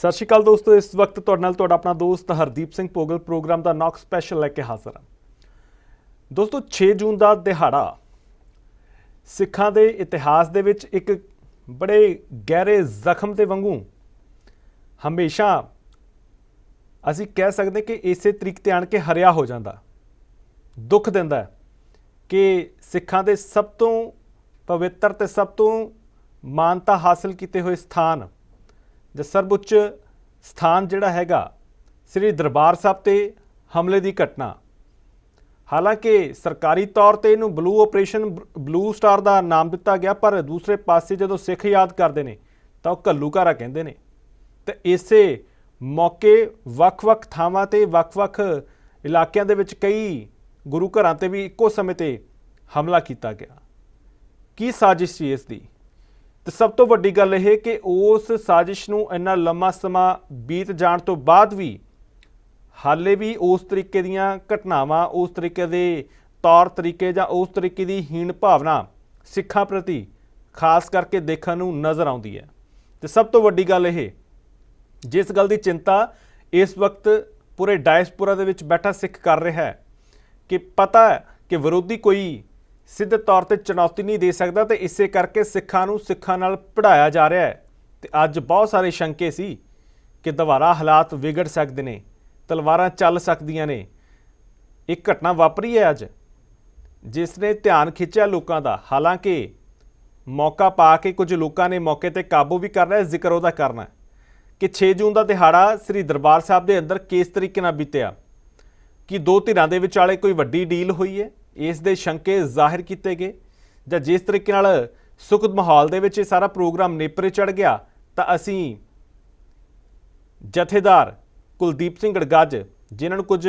ਸਤਿ ਸ਼੍ਰੀ ਅਕਾਲ ਦੋਸਤੋ, ਇਸ ਵਕਤ ਤੁਹਾਡੇ ਨਾਲ ਤੁਹਾਡਾ ਆਪਣਾ ਦੋਸਤ ਹਰਦੀਪ ਸਿੰਘ ਪੋਗਲ ਪ੍ਰੋਗਰਾਮ ਦਾ ਨੌਕ ਸਪੈਸ਼ਲ ਲੈ ਕੇ ਹਾਜ਼ਰ ਹਾਂ। ਦੋਸਤੋ 6 ਜੂਨ ਦਾ ਦਿਹਾੜਾ ਸਿੱਖਾਂ ਦੇ ਇਤਿਹਾਸ ਦੇ ਵਿੱਚ ਇੱਕ ਬੜੇ ਗਹਿਰੇ ਜ਼ਖਮ ਦੇ ਵਾਂਗੂ ਹਮੇਸ਼ਾ ਅਸੀਂ ਕਹਿ ਸਕਦੇ ਕਿ ਇਸੇ ਤਰੀਕ ਤੇ ਆਣ ਕੇ ਹਰਿਆ ਹੋ ਜਾਂਦਾ, ਦੁੱਖ ਦਿੰਦਾ ਕਿ ਸਿੱਖਾਂ ਦੇ ਸਭ ਤੋਂ ਪਵਿੱਤਰ ਤੇ ਸਭ ਤੋਂ ਮਾਨਤਾ ਹਾਸਲ ਕੀਤੇ ਹੋਏ ਸਥਾਨ ਜਾਂ ਸਰਵਉੱਚ ਸਥਾਨ ਜਿਹੜਾ ਹੈਗਾ ਸ੍ਰੀ ਦਰਬਾਰ ਸਾਹਿਬ ਤੇ ਹਮਲੇ ਦੀ ਘਟਨਾ। ਹਾਲਾਂਕਿ ਸਰਕਾਰੀ ਤੌਰ ਤੇ ਇਹਨੂੰ ਬਲੂ ਆਪਰੇਸ਼ਨ ਬਲੂ ਸਟਾਰ ਦਾ ਨਾਮ ਦਿੱਤਾ ਗਿਆ, ਪਰ ਦੂਸਰੇ ਪਾਸੇ ਜਦੋਂ ਸਿੱਖ ਯਾਦ ਕਰਦੇ ਨੇ, ਤਾਂ ਉਹ ਘੱਲੂਘਾਰਾ ਕਹਿੰਦੇ ਨੇ। ਤੇ ਇਸੇ ਮੌਕੇ ਵੱਖ-ਵੱਖ ਥਾਵਾਂ ਤੇ ਵੱਖ-ਵੱਖ ਇਲਾਕਿਆਂ ਦੇ ਵਿੱਚ ਕਈ ਗੁਰੂ ਘਰਾਂ ਤੇ ਵੀ ਇੱਕੋ ਸਮੇਂ ਤੇ ਹਮਲਾ ਕੀਤਾ ਗਿਆ। ਕੀ ਸਾਜ਼ਿਸ਼ ਸੀ ਇਸ ਦੀ? ਤੇ ਸਭ ਤੋਂ ਵੱਡੀ ਗੱਲ ਇਹ ਕਿ ਉਸ ਸਾਜ਼ਿਸ਼ ਨੂੰ ਇੰਨਾ ਲੰਮਾ ਸਮਾਂ ਬੀਤ ਜਾਣ ਤੋਂ ਬਾਅਦ ਵੀ ਹਾਲੇ ਵੀ ਉਸ ਤਰੀਕੇ ਦੀਆਂ ਘਟਨਾਵਾਂ, ਉਸ ਤਰੀਕੇ ਦੇ ਤੌਰ ਤਰੀਕੇ ਜਾਂ ਉਸ ਤਰੀਕੇ ਦੀ ਹੀਣ ਭਾਵਨਾ ਸਿੱਖਾਂ ਪ੍ਰਤੀ ਖਾਸ ਕਰਕੇ ਦੇਖਣ ਨੂੰ ਨਜ਼ਰ ਆਉਂਦੀ ਹੈ। ਤੇ ਸਭ ਤੋਂ ਵੱਡੀ ਗੱਲ ਇਹ, ਜਿਸ ਗੱਲ ਦੀ ਚਿੰਤਾ ਇਸ ਵਕਤ ਪੂਰੇ ਡਾਇਸਪੋਰਾ ਦੇ ਵਿੱਚ ਬੈਠਾ ਸਿੱਖ ਕਰ ਰਿਹਾ ਹੈ ਕਿ ਪਤਾ ਹੈ ਕਿ ਵਿਰੋਧੀ ਕੋਈ ਸਿੱਧੇ ਤੌਰ ਤੇ ਚੁਣੌਤੀ ਨਹੀਂ ਦੇ ਸਕਦਾ ਤੇ ਇਸੇ ਕਰਕੇ ਸਿੱਖਾਂ ਨੂੰ ਸਿੱਖਾਂ ਨਾਲ ਪੜਾਇਆ ਜਾ ਰਿਹਾ ਹੈ। ਤੇ ਅੱਜ ਬਹੁਤ ਸਾਰੇ ਸ਼ੰਕੇ ਸੀ ਕਿ ਦੁਬਾਰਾ ਹਾਲਾਤ ਵਿਗੜ ਸਕਦੇ ਨੇ, ਤਲਵਾਰਾਂ ਚੱਲ ਸਕਦੀਆਂ ਨੇ। ਇੱਕ ਘਟਨਾ ਵਾਪਰੀ ਹੈ ਅੱਜ, ਜਿਸ ਨੇ ਧਿਆਨ ਖਿੱਚਿਆ ਲੋਕਾਂ ਦਾ। ਹਾਲਾਂਕਿ ਮੌਕਾ ਪਾ ਕੇ ਕੁਝ ਲੋਕਾਂ ਨੇ ਮੌਕੇ ਤੇ ਕਾਬੂ ਵੀ ਕਰ ਲਿਆ, ਜ਼ਿਕਰ ਉਹਦਾ ਕਰਨਾ ਕਿ 6 ਜੂਨ ਦਾ ਦਿਹਾੜਾ ਸ੍ਰੀ ਦਰਬਾਰ ਸਾਹਿਬ ਦੇ ਅੰਦਰ ਕਿਸ ਤਰੀਕੇ ਨਾਲ ਬੀਤਿਆ? ਕਿ ਦੋ ਧਿਰਾਂ ਦੇ ਵਿਚਾਲੇ ਕੋਈ ਵੱਡੀ ਡੀਲ ਹੋਈ ਹੈ? ਇਸ ਦੇ ਸ਼ੰਕੇ ਜ਼ਾਹਿਰ ਕੀਤੇ ਗਏ। ਜਾਂ ਜਿਸ ਤਰੀਕੇ ਨਾਲ ਸੁਖਦ ਮਾਹੌਲ ਦੇ ਵਿੱਚ ਇਹ ਸਾਰਾ ਪ੍ਰੋਗਰਾਮ ਨੇਪਰੇ ਚੜ ਗਿਆ, ਤਾਂ ਅਸੀਂ ਜਥੇਦਾਰ ਕੁਲਦੀਪ ਸਿੰਘ ਗੜਗੱਜ ਜਿਨ੍ਹਾਂ ਨੂੰ ਕੁਝ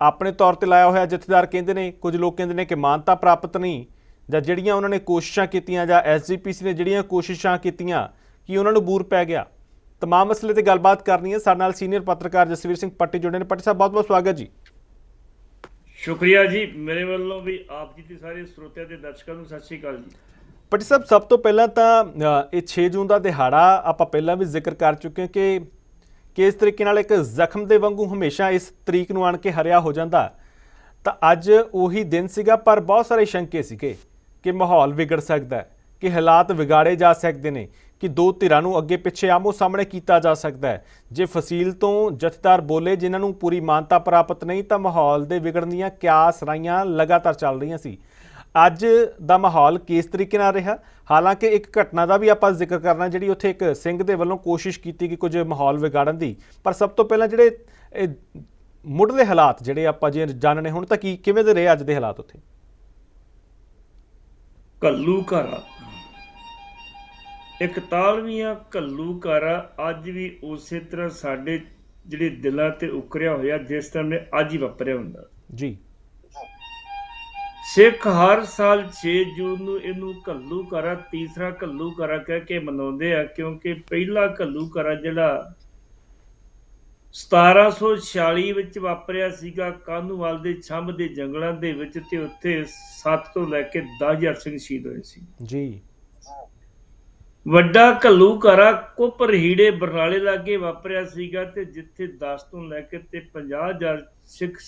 ਆਪਣੇ ਤੌਰ ਤੇ ਲਾਇਆ ਹੋਇਆ ਜਥੇਦਾਰ ਕਹਿੰਦੇ ਨੇ, ਕੁਝ ਲੋਕ ਕਹਿੰਦੇ ਨੇ ਕਿ ਮਾਨਤਾ ਪ੍ਰਾਪਤ ਨਹੀਂ, ਜਾਂ ਜਿਹੜੀਆਂ ਉਹਨਾਂ ਨੇ ਕੋਸ਼ਿਸ਼ਾਂ ਕੀਤੀਆਂ ਜਾਂ ਐਸਜੀਪੀਸੀ ਨੇ ਜਿਹੜੀਆਂ ਕੋਸ਼ਿਸ਼ਾਂ ਕੀਤੀਆਂ, ਕਿ ਉਹਨਾਂ ਨੂੰ ਬੂਰ ਪੈ ਗਿਆ। ਤਮਾਮ ਮਸਲੇ ਤੇ ਗੱਲਬਾਤ ਕਰਨੀ ਹੈ। ਸਾਡੇ ਨਾਲ ਸੀਨੀਅਰ ਪੱਤਰਕਾਰ ਜਸਵੀਰ ਸਿੰਘ ਪੱਟੀ ਜੁੜੇ ਨੇ। ਪੱਟੀ ਸਾਹਿਬ ਬਹੁਤ ਬਹੁਤ ਸਵਾਗਤ ਜੀ। ਸ਼ੁਕਰੀਆ ਜੀ, ਮੇਰੇ ਵੱਲੋਂ ਵੀ ਆਪ ਜੀ ਤੇ ਸਾਰੇ ਸਰੋਤਿਆਂ ਤੇ ਦਰਸ਼ਕਾਂ ਨੂੰ ਸਤਿ ਸ਼੍ਰੀ ਅਕਾਲ ਜੀ। ਪੱਟੀ ਸਾਹਿਬ, ਸਭ ਤੋਂ ਪਹਿਲਾਂ ਤਾਂ ਇਹ 6 ਜੂਨ ਦਾ ਦਿਹਾੜਾ ਆਪਾਂ ਪਹਿਲਾਂ ਵੀ ਜ਼ਿਕਰ ਕਰ ਚੁੱਕੇ ਹਾਂ ਕਿ ਕਿਸ ਤਰੀਕੇ ਨਾਲ ਇੱਕ ਜ਼ਖਮ ਦੇ ਵਾਂਗੂ ਹਮੇਸ਼ਾ ਇਸ ਤਰੀਕ ਨੂੰ ਆਣ ਕੇ ਹਰਿਆ ਹੋ ਜਾਂਦਾ। ਤਾਂ ਅੱਜ ਉਹੀ ਦਿਨ ਸੀਗਾ, ਪਰ ਬਹੁਤ ਸਾਰੇ ਸ਼ੰਕੇ ਸੀਗੇ ਕਿ ਮਾਹੌਲ ਵਿਗੜ ਸਕਦਾ ਹੈ, ਕਿ ਹਾਲਾਤ ਵਿਗਾੜੇ ਜਾ ਸਕਦੇ ਨੇ ਕਿ ਦੋ ਧਿਰਾਂ ਨੂੰ ਅੱਗੇ ਪਿੱਛੇ ਆਮੋ ਸਾਹਮਣੇ ਕੀਤਾ ਜਾ ਸਕਦਾ ਹੈ। ਜੇ ਫਸੀਲ ਤੋਂ ਜਥੇਦਾਰ ਬੋਲੇ ਜਿਨ੍ਹਾਂ ਨੂੰ ਪੂਰੀ ਮਾਨਤਾ ਪ੍ਰਾਪਤ ਨਹੀਂ, ਤਾਂ ਮਾਹੌਲ ਦੇ ਵਿਗੜਨ ਦੀਆਂ ਕਿਆਸ ਰਾਈਆਂ ਲਗਾਤਾਰ ਚੱਲ ਰਹੀਆਂ ਸੀ। ਅੱਜ ਦਾ ਮਾਹੌਲ ਕਿਸ ਤਰੀਕੇ ਨਾਲ ਰਿਹਾ? ਹਾਲਾਂਕਿ ਇੱਕ ਘਟਨਾ ਦਾ ਵੀ ਆਪਾਂ ਜ਼ਿਕਰ ਕਰਨਾ, ਜਿਹੜੀ ਉੱਥੇ ਇੱਕ ਸਿੰਘ ਦੇ ਵੱਲੋਂ ਕੋਸ਼ਿਸ਼ ਕੀਤੀ ਕਿ ਕੁਝ ਮਾਹੌਲ ਵਿਗਾੜਨ ਦੀ। ਪਰ ਸਭ ਤੋਂ ਪਹਿਲਾਂ ਜਿਹੜੇ ਇਹ ਮੁੱਢਲੇ ਹਾਲਾਤ ਜਿਹੜੇ ਆਪਾਂ ਜੇ ਜਾਣਨੇ ਹੁਣ, ਤਾਂ ਕੀ, ਕਿਵੇਂ ਦੇ ਰਹੇ ਅੱਜ ਦੇ ਹਾਲਾਤ ਉੱਥੇ? ਕੱਲੂ ਘਰਾ ਇੱਕ ਤਾਲਵੀਆਂ ਕੱਲੂ ਘਰਾ ਅੱਜ ਵੀ ਉਸੇ ਤਰ੍ਹਾਂ ਸਾਡੇ ਜਿਹੜੇ ਦਿਲਾਂ ਤੇ ਉਕਰਿਆ ਹੋਇਆ ਜਿਸ ਤਰ੍ਹਾਂ ਨੇ ਅੱਜ ਹੀ ਵਾਪਰਿਆ ਹੁੰਦਾ। ਜੀ। ਸਿੱਖ ਹਰ ਸਾਲ 6 ਜੂਨ ਨੂੰ ਇਹਨੂੰ ਕੱਲੂ ਘਰਾ ਤੀਸਰਾ ਕੱਲੂ ਘਰਾ ਕਹਿ ਕੇ ਮਨਾਉਂਦੇ ਆ ਕਿਉਂਕਿ ਪਹਿਲਾ ਕੱਲੂ ਘਰਾ ਜਿਹੜਾ 1746 ਵਿੱਚ ਵਾਪਰਿਆ ਸੀਗਾ ਕਾਨੂੰਵਾਲ ਦੇ ਛੰਭ ਦੇ ਜੰਗਲਾਂ ਦੇ ਵਿੱਚ ਤੇ ਉੱਥੇ 7 ਤੋਂ ਲੈ ਕੇ 10000 ਸਿੰਘ ਸ਼ਹੀਦ ਹੋਏ ਸੀ। ਜੀ। ਵੱਡਾ ਘੱਲੂ ਘਰਾ ਕੁੱਪਰ ਬਰਨਾਲੇ ਲਾਗੇ ਵਾਪਰਿਆ ਸੀਗਾ ਤੇ ਜਿੱਥੇ 10 ਤੋਂ ਲੈ ਕੇ ਤੇ 50000 ਸਿੱਖ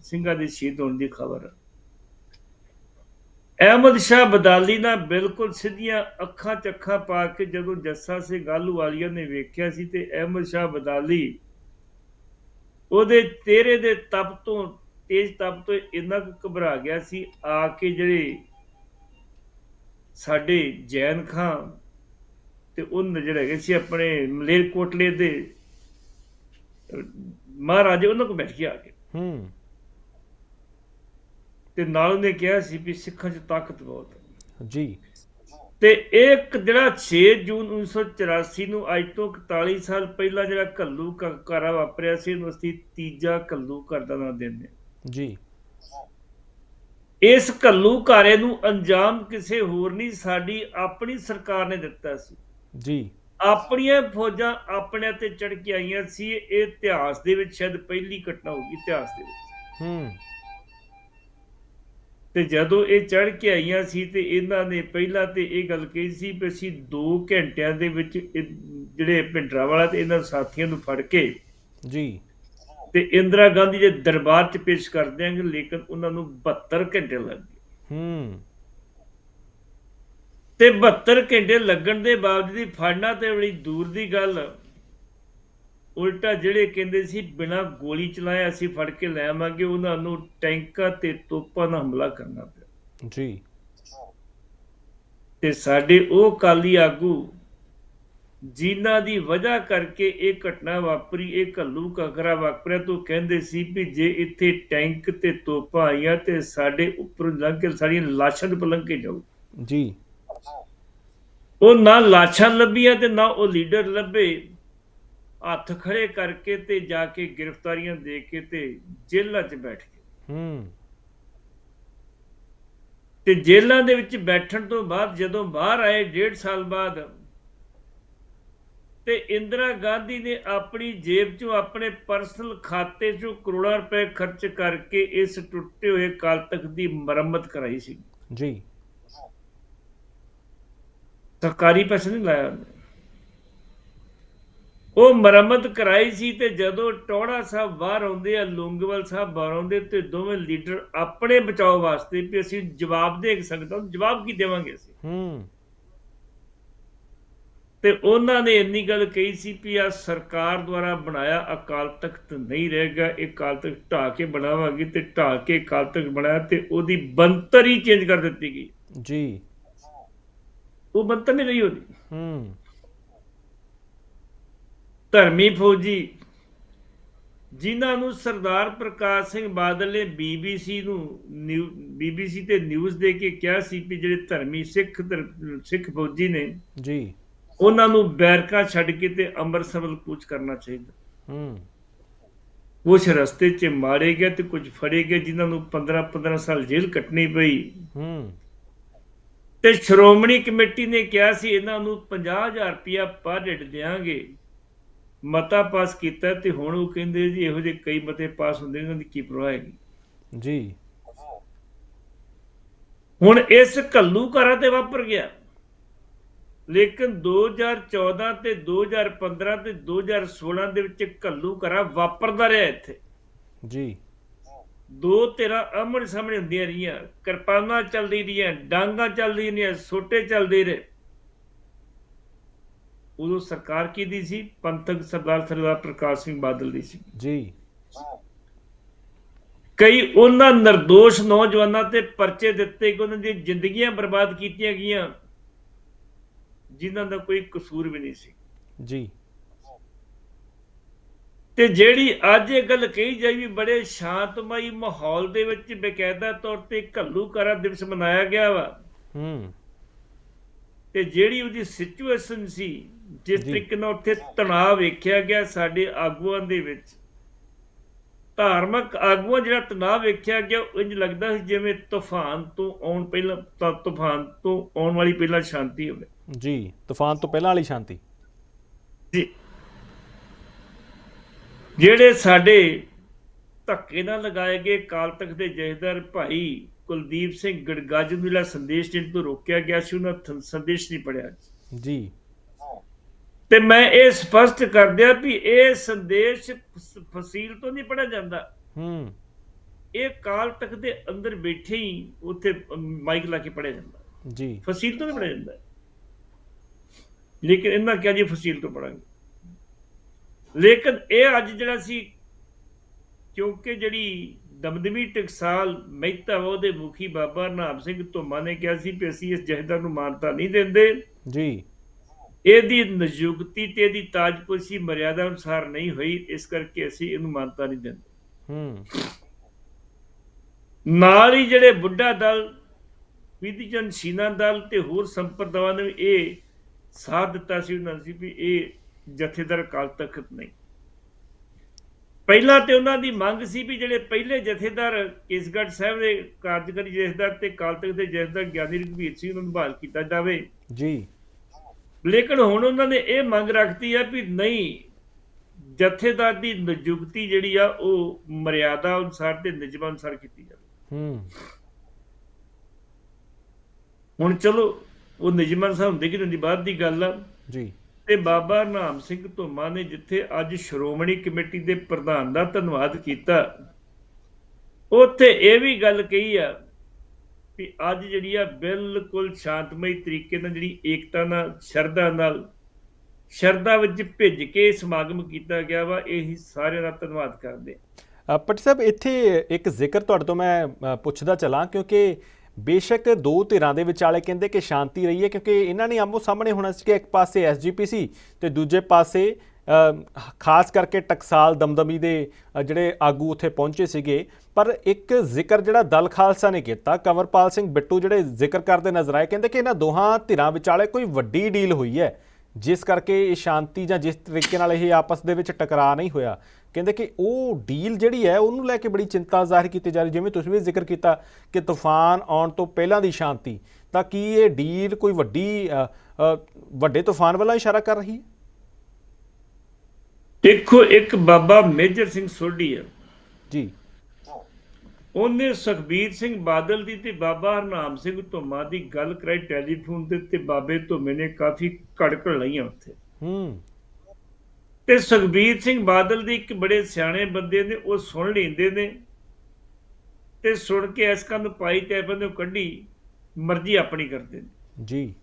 ਸਿੰਘਾਂ ਦੇ ਸ਼ਹੀਦ ਹੋਣ ਦੀ ਖਬਰ। ਅਹਿਮਦ ਸ਼ਾਹ ਬਦਾਲੀ ਨਾਲ ਬਿਲਕੁਲ ਸਿੱਧੀਆਂ ਅੱਖਾਂ ਚੱਖਾਂ ਪਾ ਕੇ ਜਦੋਂ ਜੱਸਾ ਸਿੰਘ ਗਾਲੂ ਵਾਲੀਆ ਨੇ ਵੇਖਿਆ ਸੀ ਤੇ ਅਹਿਮਦ ਸ਼ਾਹ ਬਦਾਲੀ ਉਹਦੇ ਤੇਰੇ ਦੇ ਤਪ ਤੋਂ ਤੇਜ ਤਪ ਤੋਂ ਇੰਨਾ ਕੁ ਘਬਰਾ ਗਿਆ ਸੀ, ਆ ਕੇ ਜਿਹੜੇ ਸਾਡੇ ਜੈਨ ਖਾਂ ਤੇ ਉਹ ਜਿਹੜੇ ਹੈਗੇ ਸੀ ਆਪਣੇ ਮਲੇਰਕੋਟਲੇ ਦੇ। ਮਹਾਰਾਜੇ ਉਹਨਾਂ ਕੋਲ ਬੈਠ ਕੇ ਆ ਕੇ ਹੂੰ। ਤੇ ਨਾਲ ਉਹਨੇ ਕਿਹਾ ਸੀ ਵੀ ਸਿੱਖਾਂ 'ਚ ਤਾਕਤ ਬਹੁਤ ਹੈ। ਜੀ। ਤੇ ਇੱਕ ਜਿਹੜਾ 6 ਜੂਨ 1984 ਨੂੰ ਅੱਜ ਤੋਂ 41 ਸਾਲ ਪਹਿਲਾਂ ਜਿਹੜਾ ਕੱਲੂ ਕ- ਕਾਰਾ ਵਾਪਰਿਆ ਸੀ ਇਹਨੂੰ ਅਸੀਂ ਤੀਜਾ ਕੱਲੂ ਘਰ ਦਾ ਨਾਮ ਦਿੰਦੇ। ਜੀ। ਇਸ ਕੱਲੂ ਘਾਰੇ ਨੂੰ ਅੰਜਾਮ ਕਿਸੇ ਹੋਰ ਨਹੀਂ ਸਾਡੀ ਆਪਣੀ ਸਰਕਾਰ ਨੇ ਦਿੱਤਾ ਸੀ। ਜੀ। ਆਪਣੀਆਂ ਫੌਜਾਂ ਆਪਣੇ ਤੇ ਚੜ ਕੇ ਆਈਆਂ ਸੀ। ਇਹ ਇਤਿਹਾਸ ਦੇ ਵਿੱਚ ਸ਼ਾਇਦ ਪਹਿਲੀ ਘਟਨਾ ਹੋਊਗੀ ਇਤਿਹਾਸ ਦੇ ਵਿੱਚ। ਹੂੰ। ਤੇ ਜਦੋਂ ਇਹ ਚੜ ਕੇ ਆਈਆਂ ਸੀ ਤੇ ਇਹਨਾਂ ਨੇ ਪਹਿਲਾਂ ਤੇ ਇਹ ਗੱਲ ਕਹੀ ਸੀ ਵੀ ਅਸੀਂ 2 ਘੰਟਿਆਂ ਦੇ ਵਿੱਚ ਜਿਹੜੇ ਭਿੰਡਰਾ ਵਾਲਾ ਤੇ ਇਹਨਾਂ ਸਾਥੀਆਂ ਨੂੰ ਫੜ ਕੇ ਜੀ। ਤੇ ਇੰਦਰਾ ਗਾਂਧੀ ਦੇ ਦਰਬਾਰ 'ਚ ਪੇਸ਼ ਕਰ ਦਿਆਂਗੇ ਲੇਕਿਨ ਉਹਨਾਂ ਨੂੰ 72 ਘੰਟੇ ਲੱਗ ਗਏ। ਹੂੰ। ਤੇ 72 ਘੰਟੇ ਲੱਗਣ ਦੇ ਬਾਵਜੂਦ ਵੀ ਫੜਨਾ ਤੇ ਬੜੀ ਦੂਰ ਦੀ ਗੱਲ। ਉਲਟਾ ਜਿਹੜੇ ਕਹਿੰਦੇ ਸੀ ਬਿਨਾ ਗੋਲੀ ਚਲਾਏ ਅਸੀਂ ਫੜ ਕੇ ਲੈ ਆਵਾਂਗੇ ਉਹਨਾਂ ਨੂੰ ਟੈਂਕਾਂ ਤੇ ਤੋਪਾਂ ਨਾਲ ਹਮਲਾ ਕਰਨਾ ਪਿਆ। ਜੀ। ਤੇ ਸਾਡੇ ਉਹ ਕਾਲੀ ਆਗੂ ਜਿਨ੍ਹਾਂ ਦੀ ਵਜ੍ਹਾ ਕਰਕੇ ਇਹ ਘਟਨਾ ਵਾਪਰੀ ਇਹ ਕੱਲੂ ਕਕਰਾ ਵਾਪਰਿਆ ਤੋਂ ਕਹਿੰਦੇ ਸੀ ਵੀ ਜੇ ਇੱਥੇ ਟੈਂਕ ਤੇ ਤੋਪਾਂ ਆਈਆਂ ਤੇ ਸਾਡੇ ਉੱਪਰ ਲੰਘ ਕੇ ਸਾਡੀਆਂ ਲਾਸ਼ਾਂ ਦੇ ਪਲੰਘ ਕੇ ਜਾਊ ਜੀ। ਉਹ ਨਾ ਲਾਸ਼ਾਂ ਲੱਭੀਆਂ ਤੇ ਨਾ ਉਹ ਲੀਡਰ ਲੱਭੇ। ਹੱਥ ਖੜੇ ਕਰਕੇ ਤੇ ਜਾ ਕੇ ਗ੍ਰਿਫਤਾਰੀਆਂ ਦੇ ਕੇ ਤੇ ਜੇਲ੍ਹਾਂ 'ਚ ਬੈਠ ਗਏ। ਹੂੰ। ਤੇ ਜੇਲ੍ਹਾਂ ਦੇ ਵਿੱਚ ਬੈਠਣ ਤੋਂ ਬਾਅਦ ਜਦੋਂ ਬਾਹਰ ਆਏ ਡੇਢ ਸਾਲ ਬਾਅਦ ਤੇ ਇੰਦਰਾ ਗਾਂਧੀ ਨੇ ਆਪਣੀ ਜੇਬ 'ਚੋਂ ਆਪਣੇ ਪਰਸਨਲ ਖਾਤੇ 'ਚੋਂ ਕਰੋੜਾਂ ਰੁਪਏ ਖਰਚ ਕਰਕੇ ਇਸ ਟੁੱਟੇ ਹੋਏ ਕਾਲ ਤਖਤ ਦੀ ਮੁਰੰਮਤ ਕਰਾਈ ਸੀ। ਜੀ। ਸਰਕਾਰੀ ਪੈਸੇ ਨਹੀਂ ਲਾਇਆ ਉਹਨੇ। ਉਹ ਮੁਰੰਮਤ ਕਰਾਈ ਸੀ ਤੇ ਜਦੋਂ ਟੋੜਾ ਸਾਹਿਬ ਬਾਹਰ ਆਉਂਦੇ ਆ ਲੁੰਗਵਲ ਸਾਹਿਬ ਬਾਹਰ ਆਉਂਦੇ ਤੇ ਦੋਵੇਂ ਲੀਡਰ ਆਪਣੇ ਬਚਾਓ ਵਾਸਤੇ ਵੀ ਅਸੀਂ ਜਵਾਬ ਦੇ ਸਕਦਾ ਜਵਾਬ ਕੀ ਦੇਵਾਂਗੇ ਅਸੀਂ? ਹੂੰ। ਤੇ ਉਹਨਾਂ ਨੇ ਇੰਨੀ ਗੱਲ ਕਹੀ ਸੀ ਵੀ ਆ ਸਰਕਾਰ ਦੁਆਰਾ ਬਣਾਇਆ ਅਕਾਲ ਤਖਤ ਨਹੀਂ ਰਹੇਗਾ ਇਹ ਅਕਾਲ ਤਖਤ ਢਾਹ ਕੇ ਬਣਾਵਾਂਗੇ ਤੇ ਢਾਹ ਕੇ ਅਕਾਲ ਤਖਤ ਬਣਾਇਆ ਤੇ ਉਹਦੀ ਬੰਤਰ ਹੀ ਚੇਂਜ ਕਰ ਦਿੱਤੀ ਗਈ। ਜੀ। ਉਹ ਬੰਤਰ ਨਹੀਂ ਰਹੀ ਉਹਦੀ। ਹੂੰ। ਧਰਮੀ ਫੌਜੀ ਜਿਨ੍ਹਾਂ ਨੂੰ ਸਰਦਾਰ ਪ੍ਰਕਾਸ਼ ਸਿੰਘ ਬਾਦਲ ਨੇ ਬੀਬੀਸੀ ਨੂੰ ਬੀਬੀਸੀ ਤੇ ਨਿਊਜ਼ ਦੇ ਕੇ ਕਿਹਾ ਸੀ ਕਿ ਜਿਹੜੇ ਧਰਮੀ ਸਿੱਖ ਸਿੱਖ ਫੌਜੀ ਨੇ ਜੀ। ਉਹਨਾਂ ਨੂੰ ਬੈਰਕਾ ਛੱਡ ਕੇ ਤੇ ਅੰਮ੍ਰਿਤਸਰ ਵੱਲ ਕੂਚ ਕਰਨਾ ਚਾਹੀਦਾ। ਹੂੰ। ਕੁਝ ਰਸਤੇ 'ਚ ਮਾਰੇ ਗਏ ਤੇ ਕੁਝ ਫੜੇ ਗਏ ਜਿਨ੍ਹਾਂ ਨੂੰ 15 15 ਸਾਲ ਜੇਲ੍ਹ ਕੱਟਣੀ ਪਈ। ਹੂੰ। ਤੇ ਸ਼੍ਰੋਮਣੀ ਕਮੇਟੀ ਨੇ ਕਿਹਾ ਸੀ ਇਹਨਾਂ ਨੂੰ 50000 ਰੁਪਇਆ ਪਰ ਢਿੱਡ ਦੇਾਂਗੇ ਮਤਾ ਪਾਸ ਕੀਤਾ ਤੇ ਹੁਣ ਉਹ ਕਹਿੰਦੇ ਜੀ ਇਹੋ ਜਿਹੇ ਕਈ ਮਤੇ ਪਾਸ ਹੁੰਦੇ ਇਹਨਾਂ ਦੀ ਕੀ ਪਰਵਾਹ ਹੈਗੀ? ਜੀ। ਹੁਣ ਇਸ ਕੱਲੂ ਘਰਾਂ ਤੇ ਵਾਪਰ ਗਿਆ। ਲੇਕਿਨ 2014 ਤੇ 2015 ਤੇ 2016 ਦੇ ਵਿੱਚ ਕੱਲੂ ਘਰਾਂ ਵਾਪਰਦਾ ਰਿਹਾ ਇੱਥੇ। ਜੀ। ਦੋ ਧਿਰਾਂ ਆਮਣ ਸਾਹਮਣੇ ਹੁੰਦੀਆਂ ਰਹੀਆਂ ਕਿਰਪਾਨਾਂ ਚੱਲਦੀ ਰਹੀਆਂ ਡਾਂਗਾ ਚੱਲਦੀ ਰਹੀਆਂ ਸੋਟੇ ਚੱਲਦੇ ਰਹੇ। ਉਦੋਂ ਸਰਕਾਰ ਕਿਹਦੀ ਸੀ? ਪੰਥਕ ਸਰਦਾਰ ਸਰਦਾਰ ਪ੍ਰਕਾਸ਼ ਸਿੰਘ ਬਾਦਲ ਦੀ ਸੀ। ਜੀ। ਕਈ ਉਹਨਾਂ નિર્ਦੋਸ਼ ਨੌਜਵਾਨਾਂ ਤੇ ਪਰਚੇ ਦਿੱਤੇ ਕਿ ਉਹਨਾਂ ਦੀਆਂ ਜ਼ਿੰਦਗੀਆਂ ਬਰਬਾਦ ਕੀਤੀਆਂ ਗਈਆਂ ਜਿਨ੍ਹਾਂ ਦਾ ਕੋਈ ਕਸੂਰ ਵੀ ਨਹੀਂ ਸੀ। ਜੀ। ਤੇ ਜਿਹੜੀ ਅੱਜ ਇਹ ਗੱਲ ਕਹੀ ਜਾਈ ਵੀ ਬੜੇ ਸ਼ਾਂਤਮਈ ਮਾਹੌਲ ਦੇ ਵਿੱਚ ਬਕਾਇਦਾ ਤੌਰ ਤੇ ਘੱਲੂ ਕਰਾ ਦਿਵਸ ਮਨਾਇਆ ਗਿਆ ਵਾ। ਹੂੰ। ਤੇ ਜਿਹੜੀ ਉਹਦੀ ਸਿਚੁਏਸ਼ਨ ਸੀ ਜਿਸ। ਤਰੀਕੇ ਨਾਲ ਉੱਥੇ ਤਣਾਅ ਵੇਖਿਆ ਗਿਆ ਸਾਡੇ ਆਗੂਆਂ ਦੇ ਵਿੱਚ ਧਾਰਮਿਕ ਆਗੂਆਂ ਜਿਹੜਾ ਤਣਾਅ ਵੇਖਿਆ ਗਿਆ ਇੰਜ ਲੱਗਦਾ ਸੀ ਜਿਵੇਂ ਤੂਫਾਨ ਤੋਂ ਆਉਣ ਪਹਿਲਾਂ ਤਾਂ ਤੂਫਾਨ ਤੋਂ ਆਉਣ ਵਾਲੀ ਪਹਿਲਾਂ ਸ਼ਾਂਤੀ ਹੋਵੇ। ਜੀ ਤੂਫਾਨ ਤੋਂ ਪਹਿਲਾਂ ਵਾਲੀ ਸ਼ਾਂਤੀ। ਜੀ। ਜਿਹੜੇ ਸਾਡੇ ਧੱਕੇ ਨਾਲ ਲਗਾਏ ਗਏ ਕਾਲ ਤਖਤ ਦੇ ਜਥੇਦਾਰ ਭਾਈ ਕੁਲਦੀਪ ਸਿੰਘ ਗੜਗੱਜ ਨੂੰ ਜਿਹੜਾ ਸੰਦੇਸ਼ ਦੇਣ ਤੋਂ ਰੋਕਿਆ ਗਿਆ ਸੀ ਉਹਨਾਂ ਸੰਦੇਸ਼ ਨਹੀਂ ਪੜਿਆ ਜੀ। ਤੇ ਮੈਂ ਇਹ ਸਪਸ਼ਟ ਕਰ ਦਿਆਂ ਵੀ ਇਹ ਸੰਦੇਸ਼ ਫਸ- ਫਸੀਲ ਤੋਂ ਨਹੀਂ ਪੜਿਆ ਜਾਂਦਾ। ਹੂੰ। ਇਹ ਕਾਲ ਤਖਤ ਦੇ ਅੰਦਰ ਬੈਠੇ ਹੀ ਉੱਥੇ ਮਾਈਕ ਲਾ ਕੇ ਪੜਿਆ ਜਾਂਦਾ। ਜੀ। ਫਸੀਲ ਤੋਂ ਨਹੀਂ ਪੜਿਆ ਜਾਂਦਾ। ਲੇਕਿਨ ਇਹਨਾਂ ਕਿਹਾ ਜੀ ਫਸੀਲ ਤੋਂ ਪੜਾਂਗੇ ਲੇਕਿਨ ਇਹ ਅੱਜ ਜਿਹੜਾ ਸੀ ਕਿਉਂਕਿ ਜਿਹੜੀ ਦਮਦਮੀ ਟਕਸਾਲ ਮਹਿਤਾ ਉਹਦੇ ਮੁਖੀ ਬਾਬਾ ਨਾਮ ਸਿੰਘ ਧੁੰਮਾ ਨੇ ਕਿਹਾ ਸੀ ਕਿ ਅਸੀਂ ਇਸ ਜਹੇਦਾਰ ਨੂੰ ਮਾਨਤਾ ਨਹੀਂ ਦਿੰਦੇ। ਜੀ। ਇਹਦੀ ਨਿਯੁਕਤੀ ਤੇ ਇਹਦੀ ਤਾਜਪੋਸ਼ੀ ਮਰਿਆਦਾ ਅਨੁਸਾਰ ਨਹੀਂ ਹੋਈ ਇਸ ਕਰਕੇ ਅਸੀਂ ਇਹਨੂੰ ਮਾਨਤਾ ਨਹੀਂ ਦਿੰਦੇ। ਹੂੰ। ਨਾਲ ਹੀ ਜਿਹੜੇ ਬੁੱਢਾ ਦਲ ਵਿਧੀਜਨ ਸ਼ੀਨਾ ਦਲ ਤੇ ਹੋਰ ਸੰਪਰਦਾਵਾਂ ਨੇ ਵੀ ਇਹ ਸਾਥ ਦਿੱਤਾ ਸੀ ਉਹਨਾਂ ਸੀ ਵੀ ਇਹ ਜਥੇਦਾਰ ਕਾਲ ਤਖਤ ਨਹੀਂ। ਪਹਿਲਾਂ ਤੇ ਉਹਨਾਂ ਦੀ ਮੰਗ ਸੀ ਵੀ ਜਿਹੜੇ ਪਹਿਲੇ ਜਥੇਦਾਰ ਕੇਸਗੜ੍ਹ ਸਾਹਿਬ ਦੇ ਕਾਰਜਕਾਰੀ ਜਥੇਦਾਰ ਤੇ ਕਾਲ ਤਖਤ ਦੇ ਜਥੇਦਾਰ ਗਿਆਨੀ ਰਘਵੀਰ ਸਿੰਘ ਨੂੰ ਬਹਾਲ ਕੀਤਾ ਜਾਵੇ। ਜੀ। ਲੇਕਿਨ ਹੁਣ ਉਹਨਾਂ ਨੇ ਇਹ ਮੰਗ ਰੱਖਤੀ ਆ ਵੀ ਨਹੀਂ ਜਥੇਦਾਰ ਦੀ ਨਿਯੁਕਤੀ ਜਿਹੜੀ ਆ ਉਹ ਮਰਿਆਦਾ ਅਨੁਸਾਰ ਤੇ ਨਿਯਮਾਂ ਅਨੁਸਾਰ ਕੀਤੀ ਜਾਵੇ। ਹੂੰ। ਹੁਣ ਚਲੋ ਉਹ ਨਿਜਮਨ ਸਾਹਿਬ ਹੁੰਦੇ ਕਿ ਦੀ ਬਾਅਦ ਦੀ ਗੱਲ ਆ। ਜੀ। ਤੇ ਬਾਬਾ ਨਾਮ ਸਿੰਘ ਧੁੰਮਾ ਨੇ ਜਿੱਥੇ ਅੱਜ ਸ਼੍ਰੋਮਣੀ ਕਮੇਟੀ ਦੇ ਪ੍ਰਧਾਨ ਦਾ ਧੰਨਵਾਦ ਕੀਤਾ, ਉੱਥੇ ਇਹ ਵੀ ਗੱਲ ਕਹੀ ਆ ਵੀ ਅੱਜ ਜਿਹੜੀ ਆ ਬਿਲਕੁਲ ਸ਼ਾਂਤਮਈ ਤਰੀਕੇ ਨਾਲ ਜਿਹੜੀ ਏਕਤਾ ਨਾਲ, ਸ਼ਰਧਾ ਨਾਲ, ਸ਼ਰਧਾ ਵਿੱਚ ਭਿੱਜ ਕੇ ਸਮਾਗਮ ਕੀਤਾ ਗਿਆ ਵਾ, ਇਹੀ ਸਾਰਿਆਂ ਦਾ ਧੰਨਵਾਦ ਕਰਦੇ ਹਾਂ। ਪਟ ਸਾਹਿਬ, ਇੱਥੇ ਇੱਕ ਜ਼ਿਕਰ ਤੁਹਾਡੇ ਤੋਂ ਮੈਂ ਪੁੱਛਦਾ ਚਲਾਂ ਕਿਉਂਕਿ ਬੇਸ਼ੱਕ ਦੋ ਧਿਰਾਂ ਦੇ ਵਿਚਾਲੇ ਕਹਿੰਦੇ ਕਿ ਸ਼ਾਂਤੀ ਰਹੀ ਹੈ ਕਿਉਂਕਿ ਇਹਨਾਂ ਨੇ ਆਮੋ ਸਾਹਮਣੇ ਹੋਣਾ ਸੀ ਕਿ ਇੱਕ ਪਾਸੇ ਐਸਜੀਪੀਸੀ ਤੇ ਦੂਜੇ ਪਾਸੇ ਖਾਸ ਕਰਕੇ ਟਕਸਾਲ ਦਮਦਮੀ ਦੇ ਜਿਹੜੇ ਆਗੂ ਉੱਥੇ ਪਹੁੰਚੇ ਸੀਗੇ। ਪਰ ਇੱਕ ਜ਼ਿਕਰ ਜਿਹੜਾ ਦਲ ਖਾਲਸਾ ਨੇ ਕੀਤਾ, ਕੰਵਰਪਾਲ ਸਿੰਘ ਬਿੱਟੂ ਜਿਹੜੇ ਜ਼ਿਕਰ ਕਰਦੇ ਨਜ਼ਰ ਆਏ, ਕਹਿੰਦੇ ਕਿ ਇਹਨਾਂ ਦੋਹਾਂ ਧਿਰਾਂ ਵਿਚਾਲੇ ਕੋਈ ਵੱਡੀ ਡੀਲ ਹੋਈ ਹੈ, ਜਿਸ ਕਰਕੇ ਇਹ ਸ਼ਾਂਤੀ ਜਾਂ ਜਿਸ ਤਰੀਕੇ ਨਾਲ ਇਹ ਆਪਸ ਦੇ ਵਿੱਚ ਟਕਰਾਅ ਨਹੀਂ ਹੋਇਆ। ਕਹਿੰਦੇ ਕਿ ਉਹ ਡੀਲ ਜਿਹੜੀ ਹੈ ਉਹਨੂੰ ਲੈ ਕੇ ਬੜੀ ਚਿੰਤਾ ਜ਼ਾਹਿਰ ਕੀਤੀ ਜਾ ਰਹੀ ਜਿਵੇਂ ਤੁਸੀਂ ਵੀ ਜ਼ਿਕਰ ਕੀਤਾ ਕਿ ਤੂਫਾਨ ਆਉਣ ਤੋਂ ਪਹਿਲਾਂ ਦੀ ਸ਼ਾਂਤੀ ਤਾਂ ਕੀ ਇਹ ਡੀਲ ਕੋਈ ਵੱਡੀ ਵੱਡੇ ਤੂਫਾਨ ਵੱਲ ਇਸ਼ਾਰਾ ਕਰ ਰਹੀ ਹੈ? ਦੇਖੋ ਇੱਕ ਬਾਬਾ ਮੇਜਰ ਸਿੰਘ ਸੋਢੀ ਆ ਜੀ। ਉਹਨੇ ਸੁਖਬੀਰ ਸਿੰਘ ਬਾਦਲ ਦੀ ਤੇ ਬਾਬਾ ਹਰਨਾਮ ਸਿੰਘ ਧੁੰਮਾ ਦੀ ਗੱਲ ਕਰਾਈ ਟੈਲੀਫੋਨ ਤੇ ਤੇ ਬਾਬੇ ਧੁੰਮੇ ਨੇ ਕਾਫੀ ਕੜਕੜ ਲਈਆਂ ਉੱਥੇ। ਹੂੰ। ਤੇ ਸੁਖਬੀਰ ਸਿੰਘ ਬਾਦਲ ਦੀ ਇੱਕ ਬੜੇ ਸਿਆਣੇ ਬੰਦੇ ਨੇ ਉਹ ਸੁਣ ਲੈਂਦੇ ਨੇ ਤੇ ਸੁਣ ਕੇ ਇਸ ਕੰਨ ਪਾਈ ਤੇ ਬੰਦੇ ਕੱਢੀ ਮਰਜ਼ੀ ਆਪਣੀ ਕਰਦੇ ਨੇ। ਜੀ।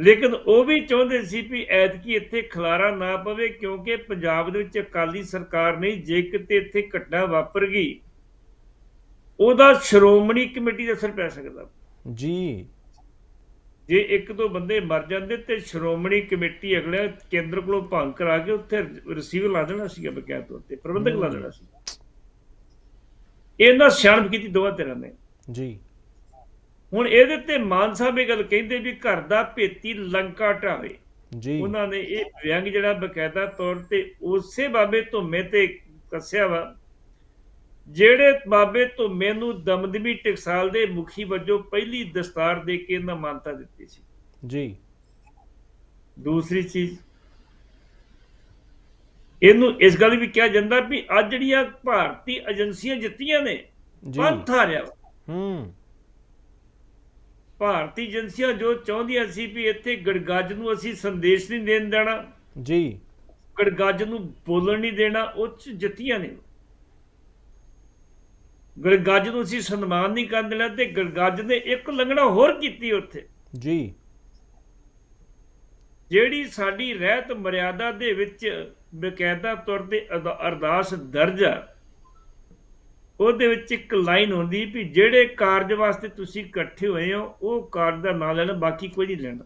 ਲੇਕਿਨ ਉਹ ਵੀ ਚਾਹੁੰਦੇ ਸੀ ਵੀ ਐਤਕੀ ਇੱਥੇ ਖਲਾਰਾ ਨਾ ਪਵੇ ਕਿਉਂਕਿ ਪੰਜਾਬ ਦੇ ਵਿੱਚ ਅਕਾਲੀ ਸਰਕਾਰ ਨਹੀਂ ਜੇ ਕਿਤੇ ਇੱਥੇ ਘਟਨਾ ਵਾਪਰ ਗਈ ਉਹਦਾ ਸ਼੍ਰੋਮਣੀ ਕਮੇਟੀ ਦਾ ਅਸਰ ਪੈ ਸਕਦਾ। ਜੀ। ਜੇ ਇੱਕ ਦੋ ਬੰਦੇ ਮਰ ਜਾਂਦੇ ਤੇ ਸ਼੍ਰੋਮਣੀ ਕਮੇਟੀ ਅਗਲੇ ਕੇਂਦਰ ਕੋਲੋਂ ਭੰਗ ਕਰਾ ਕੇ ਉੱਥੇ ਰਿਸੀਵਰ ਲਾ ਦੇਣਾ ਸੀਗਾ ਬਕਾਇਦਾ ਤੌਰ ਤੇ ਪ੍ਰਬੰਧਕ ਲਾ ਦੇਣਾ ਸੀ। ਇਹਨਾਂ ਸਿਆਣਪ ਕੀਤੀ ਦੋਵਾਂ ਤਰ੍ਹਾਂ ਨੇ। ਜੀ। ਹੁਣ ਇਹਦੇ ਤੇ ਮਾਨ ਸਾਹਿਬ ਇਹ ਗੱਲ ਕਹਿੰਦੇ ਵੀ ਘਰ ਦਾ ਭੇਤੀ ਲੰਕਾ ਢਾਵੇ। ਜੀ। ਉਹਨਾਂ ਨੇ ਇਹ ਵਿਅੰਗ ਜਿਹੜਾ ਬਕਾਇਦਾ ਤੌਰ ਤੇ ਉਸੇ ਬਾਬੇ ਧੁੰਮੇ ਤੇ ਕੱਸਿਆ ਵਾ ਜਿਹੜੇ ਬਾਬੇ ਧੁੰਮੇ ਨੂੰ ਦਮਦਮੀ ਟਕਸਾਲ ਦੇ ਮੁਖੀ ਵਜੋਂ ਪਹਿਲੀ ਦਸਤਾਰ ਦੇ ਕੇ ਇਹਨਾਂ ਮਾਨਤਾ ਦਿੱਤੀ ਸੀ। ਜੀ। ਦੂਸਰੀ ਚੀਜ਼ ਇਹਨੂੰ ਇਸ ਗੱਲ ਵੀ ਕਿਹਾ ਜਾਂਦਾ ਵੀ ਅੱਜ ਜਿਹੜੀਆਂ ਭਾਰਤੀ ਏਜੰਸੀਆਂ ਜਿੱਤੀਆਂ ਨੇ ਪੰਥ ਹਾਰਿਆ। ਹੂੰ। ਭਾਰਤੀ ਏਜੰਸੀਆਂ ਜੋ ਚਾਹੁੰਦੀਆਂ ਸੀ ਵੀ ਇੱਥੇ ਗੜਗੱਜ ਨੂੰ ਅਸੀਂ ਸੰਦੇਸ਼ ਨਹੀਂ ਦੇਣ ਦੇਣਾ ਜੀ। ਗੜਗੱਜ ਨੂੰ ਬੋਲਣ ਨਹੀਂ ਦੇਣਾ ਉਹ ਚ ਜਿੱਤੀਆਂ ਨੇ। ਗੜਗੱਜ ਨੂੰ ਅਸੀਂ ਸਨਮਾਨ ਨਹੀਂ ਕਰਨ ਦੇਣਾ ਤੇ ਗੜਗੱਜ ਨੇ ਇੱਕ ਲੰਘਣਾ ਹੋਰ ਕੀਤੀ ਉੱਥੇ। ਜੀ। ਜਿਹੜੀ ਸਾਡੀ ਰਹਿਤ ਮਰਿਆਦਾ ਦੇ ਵਿੱਚ ਬਕਾਇਦਾ ਤੌਰ ਤੇ ਅਰਦਾਸ ਦਰਜ ਆ ਉਹਦੇ ਵਿੱਚ ਇੱਕ ਲਾਈਨ ਹੁੰਦੀ ਵੀ ਜਿਹੜੇ ਕਾਰਜ ਵਾਸਤੇ ਤੁਸੀਂ ਇਕੱਠੇ ਹੋਏ ਹੋ ਉਹ ਕਾਰਜ ਦਾ ਨਾਮ ਲੈਣਾ ਬਾਕੀ ਕੋਈ ਨਹੀਂ ਲੈਣਾ।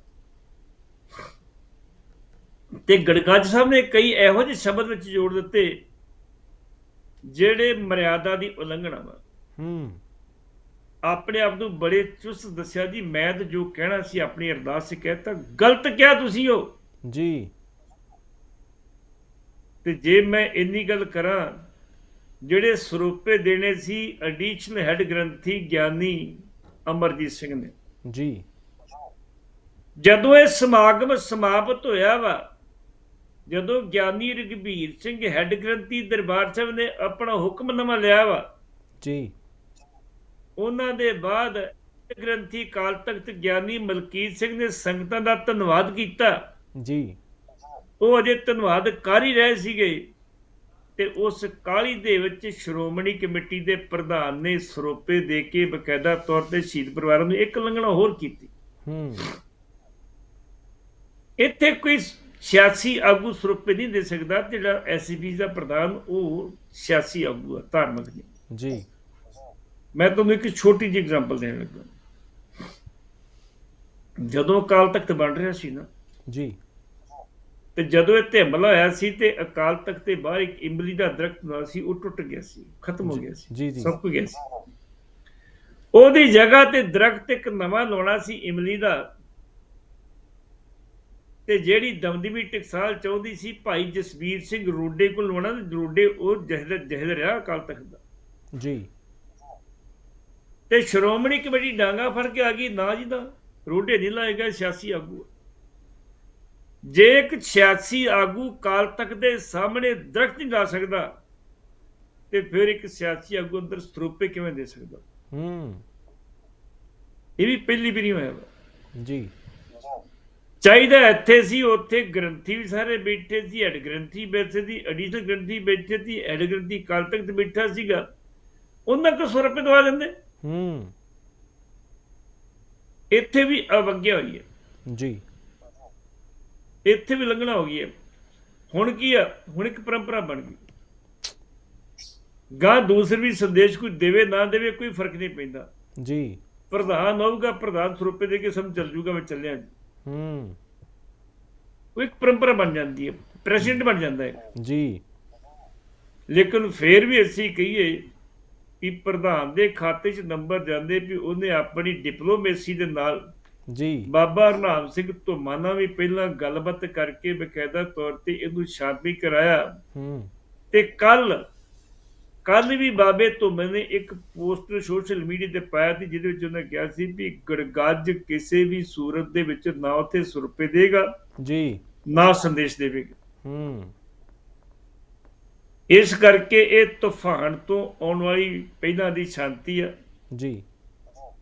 ਤੇ ਗੜਗੱਜ ਸਾਹਿਬ ਨੇ ਕਈ ਇਹੋ ਜਿਹੇ ਸ਼ਬਦ ਵਿੱਚ ਜੋੜ ਦਿੱਤੇ ਜਿਹੜੇ ਮਰਿਆਦਾ ਦੀ ਉਲੰਘਣਾ ਵਾ। ਹੂੰ। ਆਪਣੇ ਆਪ ਨੂੰ ਬੜੇ ਚੁਸਤ ਦੱਸਿਆ ਜੀ ਮੈਂ ਤਾਂ ਜੋ ਕਹਿਣਾ ਸੀ ਆਪਣੀ ਅਰਦਾਸ 'ਚ ਕਹਿਤਾ ਗਲਤ ਕਿਹਾ ਤੁਸੀਂ ਹੋ ਜੀ। ਤੇ ਜੇ ਮੈਂ ਇੰਨੀ ਗੱਲ ਕਰਾਂ ਜਿਹੜੇ ਸਰੂਪੇ ਦੇਣੇ ਸੀ ਐਡੀਸ਼ਨਲ ਹੈੱਡ ਗ੍ਰੰਥੀ ਗਿਆਨੀ ਅਮਰਜੀਤ ਸਿੰਘ ਨੇ। ਜੀ। ਜਦੋਂ ਇਹ ਸਮਾਗਮ ਸਮਾਪਤ ਹੋਇਆ ਵਾ ਜਦੋਂ ਗਿਆਨੀ ਰਗਵੀਰ ਸਿੰਘ ਹੈੱਡ ਗ੍ਰੰਥੀ ਦਰਬਾਰ ਸਾਹਿਬ ਨੇ ਆਪਣਾ ਹੁਕਮਨਾਮਾ ਲਿਆ ਵਾ ਜੀ। ਉਹਨਾਂ ਦੇ ਬਾਅਦ ਗ੍ਰੰਥੀ ਕਾਲ ਤਖਤ ਗਿਆਨੀ ਮਲਕੀਤ ਸਿੰਘ ਨੇ ਸੰਗਤਾਂ ਦਾ ਧੰਨਵਾਦ ਕੀਤਾ। ਜੀ। ਉਹ ਅਜੇ ਧੰਨਵਾਦ ਕਰ ਹੀ ਰਹੇ ਸੀਗੇ ਤੇ ਉਸ ਕਾਲੀ ਦੇ ਵਿੱਚ ਸ਼੍ਰੋਮਣੀ ਕਮੇਟੀ ਦੇ ਪ੍ਰਧਾਨ ਨੇ ਸਰੋਪੇ ਦੇ ਕੇ ਬਕਾਇਦਾ ਤੌਰ ਤੇ ਸ਼ਹੀਦ ਪਰਿਵਾਰਾਂ ਨੂੰ ਇੱਕ ਲੰਘਣਾ ਹੋਰ ਕੀਤੀ। ਹੂੰ। ਇੱਥੇ ਕੋਈ ਸਿਆਸੀ ਆਗੂ ਸਰੋਪੇ ਨਹੀਂ ਦੇ ਸਕਦਾ ਜਿਹੜਾ ਐਸਸੀਪੀ ਦਾ ਪ੍ਰਧਾਨ ਉਹ ਸਿਆਸੀ ਆਗੂ ਹੈ ਧਾਰਮਿਕ ਨਹੀਂ ਜੀ। ਮੈਂ ਤੁਹਾਨੂੰ ਇੱਕ ਛੋਟੀ ਜਿਹੀ ਐਗਜ਼ਾਮਪਲ ਦੇਣ ਲੱਗਾ। ਜਦੋਂ ਅਕਾਲ ਤਖਤ ਬਣ ਰਿਹਾ ਸੀ ਨਾ ਜੀ। ਤੇ ਜਦੋਂ ਇਹ ਹਮਲਾ ਹੋਇਆ ਸੀ ਤੇ ਅਕਾਲ ਤਖਤ ਦੇ ਬਾਹਰ ਇੱਕ ਇਮਲੀ ਦਾ ਦਰਖਤ ਹੁੰਦਾ ਸੀ ਉਹ ਟੁੱਟ ਗਿਆ ਸੀ ਖਤਮ ਹੋ ਗਿਆ ਸੀ ਜੀ, ਜੀ। ਸਭ ਕੁਝ ਗਿਆ ਸੀ। ਉਹਦੀ ਜਗ੍ਹਾ ਤੇ ਦਰਖਤ ਇੱਕ ਨਵਾਂ ਲਾਉਣਾ ਸੀ ਇਮਲੀ ਦਾ। ਤੇ ਜਿਹੜੀ ਦਮਦਮੀ ਟਕਸਾਲ ਚਾਹੁੰਦੀ ਸੀ ਭਾਈ ਜਸਵੀਰ ਸਿੰਘ ਰੋਡੇ ਕੋਲ ਲਾਉਣਾ ਤੇ ਰੋਡੇ ਉਹ ਜਹਦ ਜਹਦ ਰਿਹਾ ਅਕਾਲ ਤਖਤ ਦਾ। ਜੀ। ਤੇ ਸ਼੍ਰੋਮਣੀ ਕਮੇਟੀ ਡਾਂਗਾ ਫੜ ਕੇ ਆ ਗਈ ਨਾ ਜੀ ਦਾ ਰੋਡੇ ਨਹੀਂ ਲਾਏਗਾ ਸਿਆਸੀ ਆਗੂ। ਜੇ ਇੱਕ ਸਿਆਸੀ ਆਗੂ ਕਾਲ ਤੱਕ ਦੇ ਸਾਹਮਣੇ ਦਰਖਤ ਨਹੀਂ ਲਾ ਸਕਦਾ ਤੇ ਫਿਰ ਇੱਕ ਸਿਆਸੀ ਆਗੂ ਅੰਦਰ ਸਰੂਪੇ ਕਿਵੇਂ ਦੇ ਸਕਦਾ? ਹੂੰ। ਇਹ ਵੀ ਪਹਿਲੀ ਵੀ ਨਹੀਂ ਹੋਇਆ। ਜੀ। ਚਾਹੀਦਾ ਇੱਥੇ ਸੀ ਉੱਥੇ ਗ੍ਰੰਥੀ ਵੀ ਸਾਰੇ ਬੈਠੇ ਸੀ ਹੈਡ ਗ੍ਰੰਥੀ ਬੈਠੇ ਸੀ ਐਡੀਸ਼ਨਲ ਗ੍ਰੰਥੀ ਬੈਠੇ ਸੀ ਹੈਡ ਗ੍ਰੰਥੀ ਕੱਲ ਤੱਕ ਤੇ ਬੈਠਾ ਸੀਗਾ। ਉਹਨਾਂ ਕੋ 100 ਰੁਪਏ ਦਵਾ ਦਿੰਦੇ। ਹੂੰ। ਇੱਥੇ ਵੀ ਅਵਗਿਆ ਹੋਈ ਹੈ। ਜੀ। ਇੱਥੇ ਵੀ ਲੰਘਣਾ ਹੋ ਗਈ ਹੈ। ਹੁਣ ਕੀ ਆ? ਹੁਣ ਇੱਕ ਪਰੰਪਰਾ ਬਣ ਗਈ। ਗਾਂ ਦੂਸਰੇ ਵੀ ਸੰਦੇਸ਼ ਕੋਈ ਦੇਵੇ ਨਾ ਦੇਵੇ ਕੋਈ ਫ਼ਰਕ ਨਹੀਂ ਪੈਂਦਾ। ਜੀ। ਪ੍ਰਧਾਨ ਹੋਊਗਾ ਪ੍ਰਧਾਨ ਸਰੂਪੇ ਦੇ ਕੇ ਸਮ ਚੱਲ ਜੂਗਾ ਮੈਂ ਚੱਲਿਆ। ਹੂੰ। ਉਹ ਇੱਕ ਪਰੰਪਰਾ ਬਣ ਜਾਂਦੀ ਹੈ ਪ੍ਰੈਜ਼ੀਡੈਂਟ ਬਣ ਜਾਂਦਾ ਹੈ। ਜੀ। ਲੇਕਿਨ ਫੇਰ ਵੀ ਅਸੀਂ ਕਹੀਏ ਕਿ ਪ੍ਰਧਾਨ ਦੇ ਖਾਤੇ 'ਚ ਨੰਬਰ ਜਾਂਦੇ ਵੀ ਉਹਨੇ ਆਪਣੀ ਡਿਪਲੋਮੇਸੀ ਦੇ ਨਾਲ ਜੀ। ਬਾਬਾ ਹਰਨਾਮ ਸਿੰਘ ਧੁੰਮਾ ਨਾਲ ਵੀ ਪਹਿਲਾਂ ਗੱਲਬਾਤ ਕਰਕੇ ਬਕਾਇਦਾ ਤੌਰ ਤੇ ਇਹਨੂੰ ਸ਼ਾਮੀ ਕਰਾਇਆ। ਹੂੰ। ਤੇ ਕੱਲ ਕੱਲ ਵੀ ਬਾਬੇ ਧੁੰਮੇ ਨੇ ਇੱਕ ਪੋਸਟਰ ਸੋਸ਼ਲ ਮੀਡੀਆ ਤੇ ਪਾਇਆ ਸੀ ਜਿਹਦੇ ਵਿੱਚ ਉਹਨੇ ਕਿਹਾ ਸੀ ਵੀ ਗੜਗੱਜ ਕਿਸੇ ਵੀ ਸੂਰਤ ਦੇ ਵਿੱਚ ਨਾ ਉੱਥੇ ਸੁਰਪੇ ਦੇਗਾ ਜੀ। ਨਾ ਸੰਦੇਸ਼ ਦੇਵੇਗਾ। ਹੂੰ। ਇਸ ਕਰਕੇ ਇਹ ਤੂਫਾਨ ਤੋਂ ਆਉਣ ਵਾਲੀ ਪਹਿਲਾਂ ਦੀ ਸ਼ਾਂਤੀ ਆ। ਜੀ।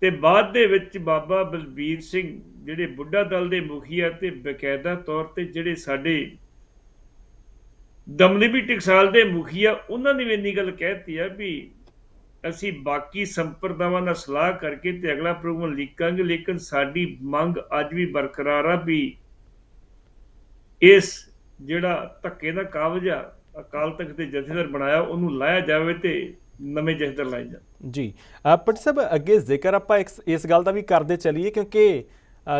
ਤੇ ਬਾਅਦ ਦੇ ਵਿੱਚ ਬਾਬਾ ਬਲਬੀਰ ਸਿੰਘ ਜਿਹੜੇ ਬੁੱਢਾ ਦਲ ਦੇ ਮੁਖੀਆ ਤੇ ਬਕਾਇਦਾ ਤੌਰ ਤੇ ਜਿਹੜੇ ਸਾਡੇ ਦਮਨਵੀ ਟਕਸਾਲ ਦੇ ਮੁਖੀਆ ਉਹਨਾਂ ਨੇ ਵੀ ਇੰਨੀ ਗੱਲ ਕਹਿਤੀ ਆ ਵੀ ਅਸੀਂ ਬਾਕੀ ਸੰਪਰਦਾਵਾਂ ਨਾਲ ਸਲਾਹ ਕਰਕੇ ਤੇ ਅਗਲਾ ਪ੍ਰੋਗਰਾਮ ਲਿਖਾਂਗੇ ਲੇਕਿਨ ਸਾਡੀ ਮੰਗ ਅੱਜ ਵੀ ਬਰਕਰਾਰ ਆ ਵੀ ਇਸ ਜਿਹੜਾ ਧੱਕੇ ਦਾ ਕਾਬਜ ਆ ਅਕਾਲ ਤਖਤ ਦੇ ਜਥੇਦਾਰ ਬਣਾਇਆ, ਉਹਨੂੰ ਲਾਇਆ ਜਾਵੇ ਤੇ ਨਵੇਂ ਜਥੇਦਾਰ ਲਾਏ ਜਾਣ। ਜੀ ਪਟ ਸਾਹਿਬ, ਅੱਗੇ ਜ਼ਿਕਰ ਆਪਾਂ ਇਸ- ਇਸ ਗੱਲ ਦਾ ਵੀ ਕਰਦੇ ਚੱਲੀਏ ਕਿਉਂਕਿ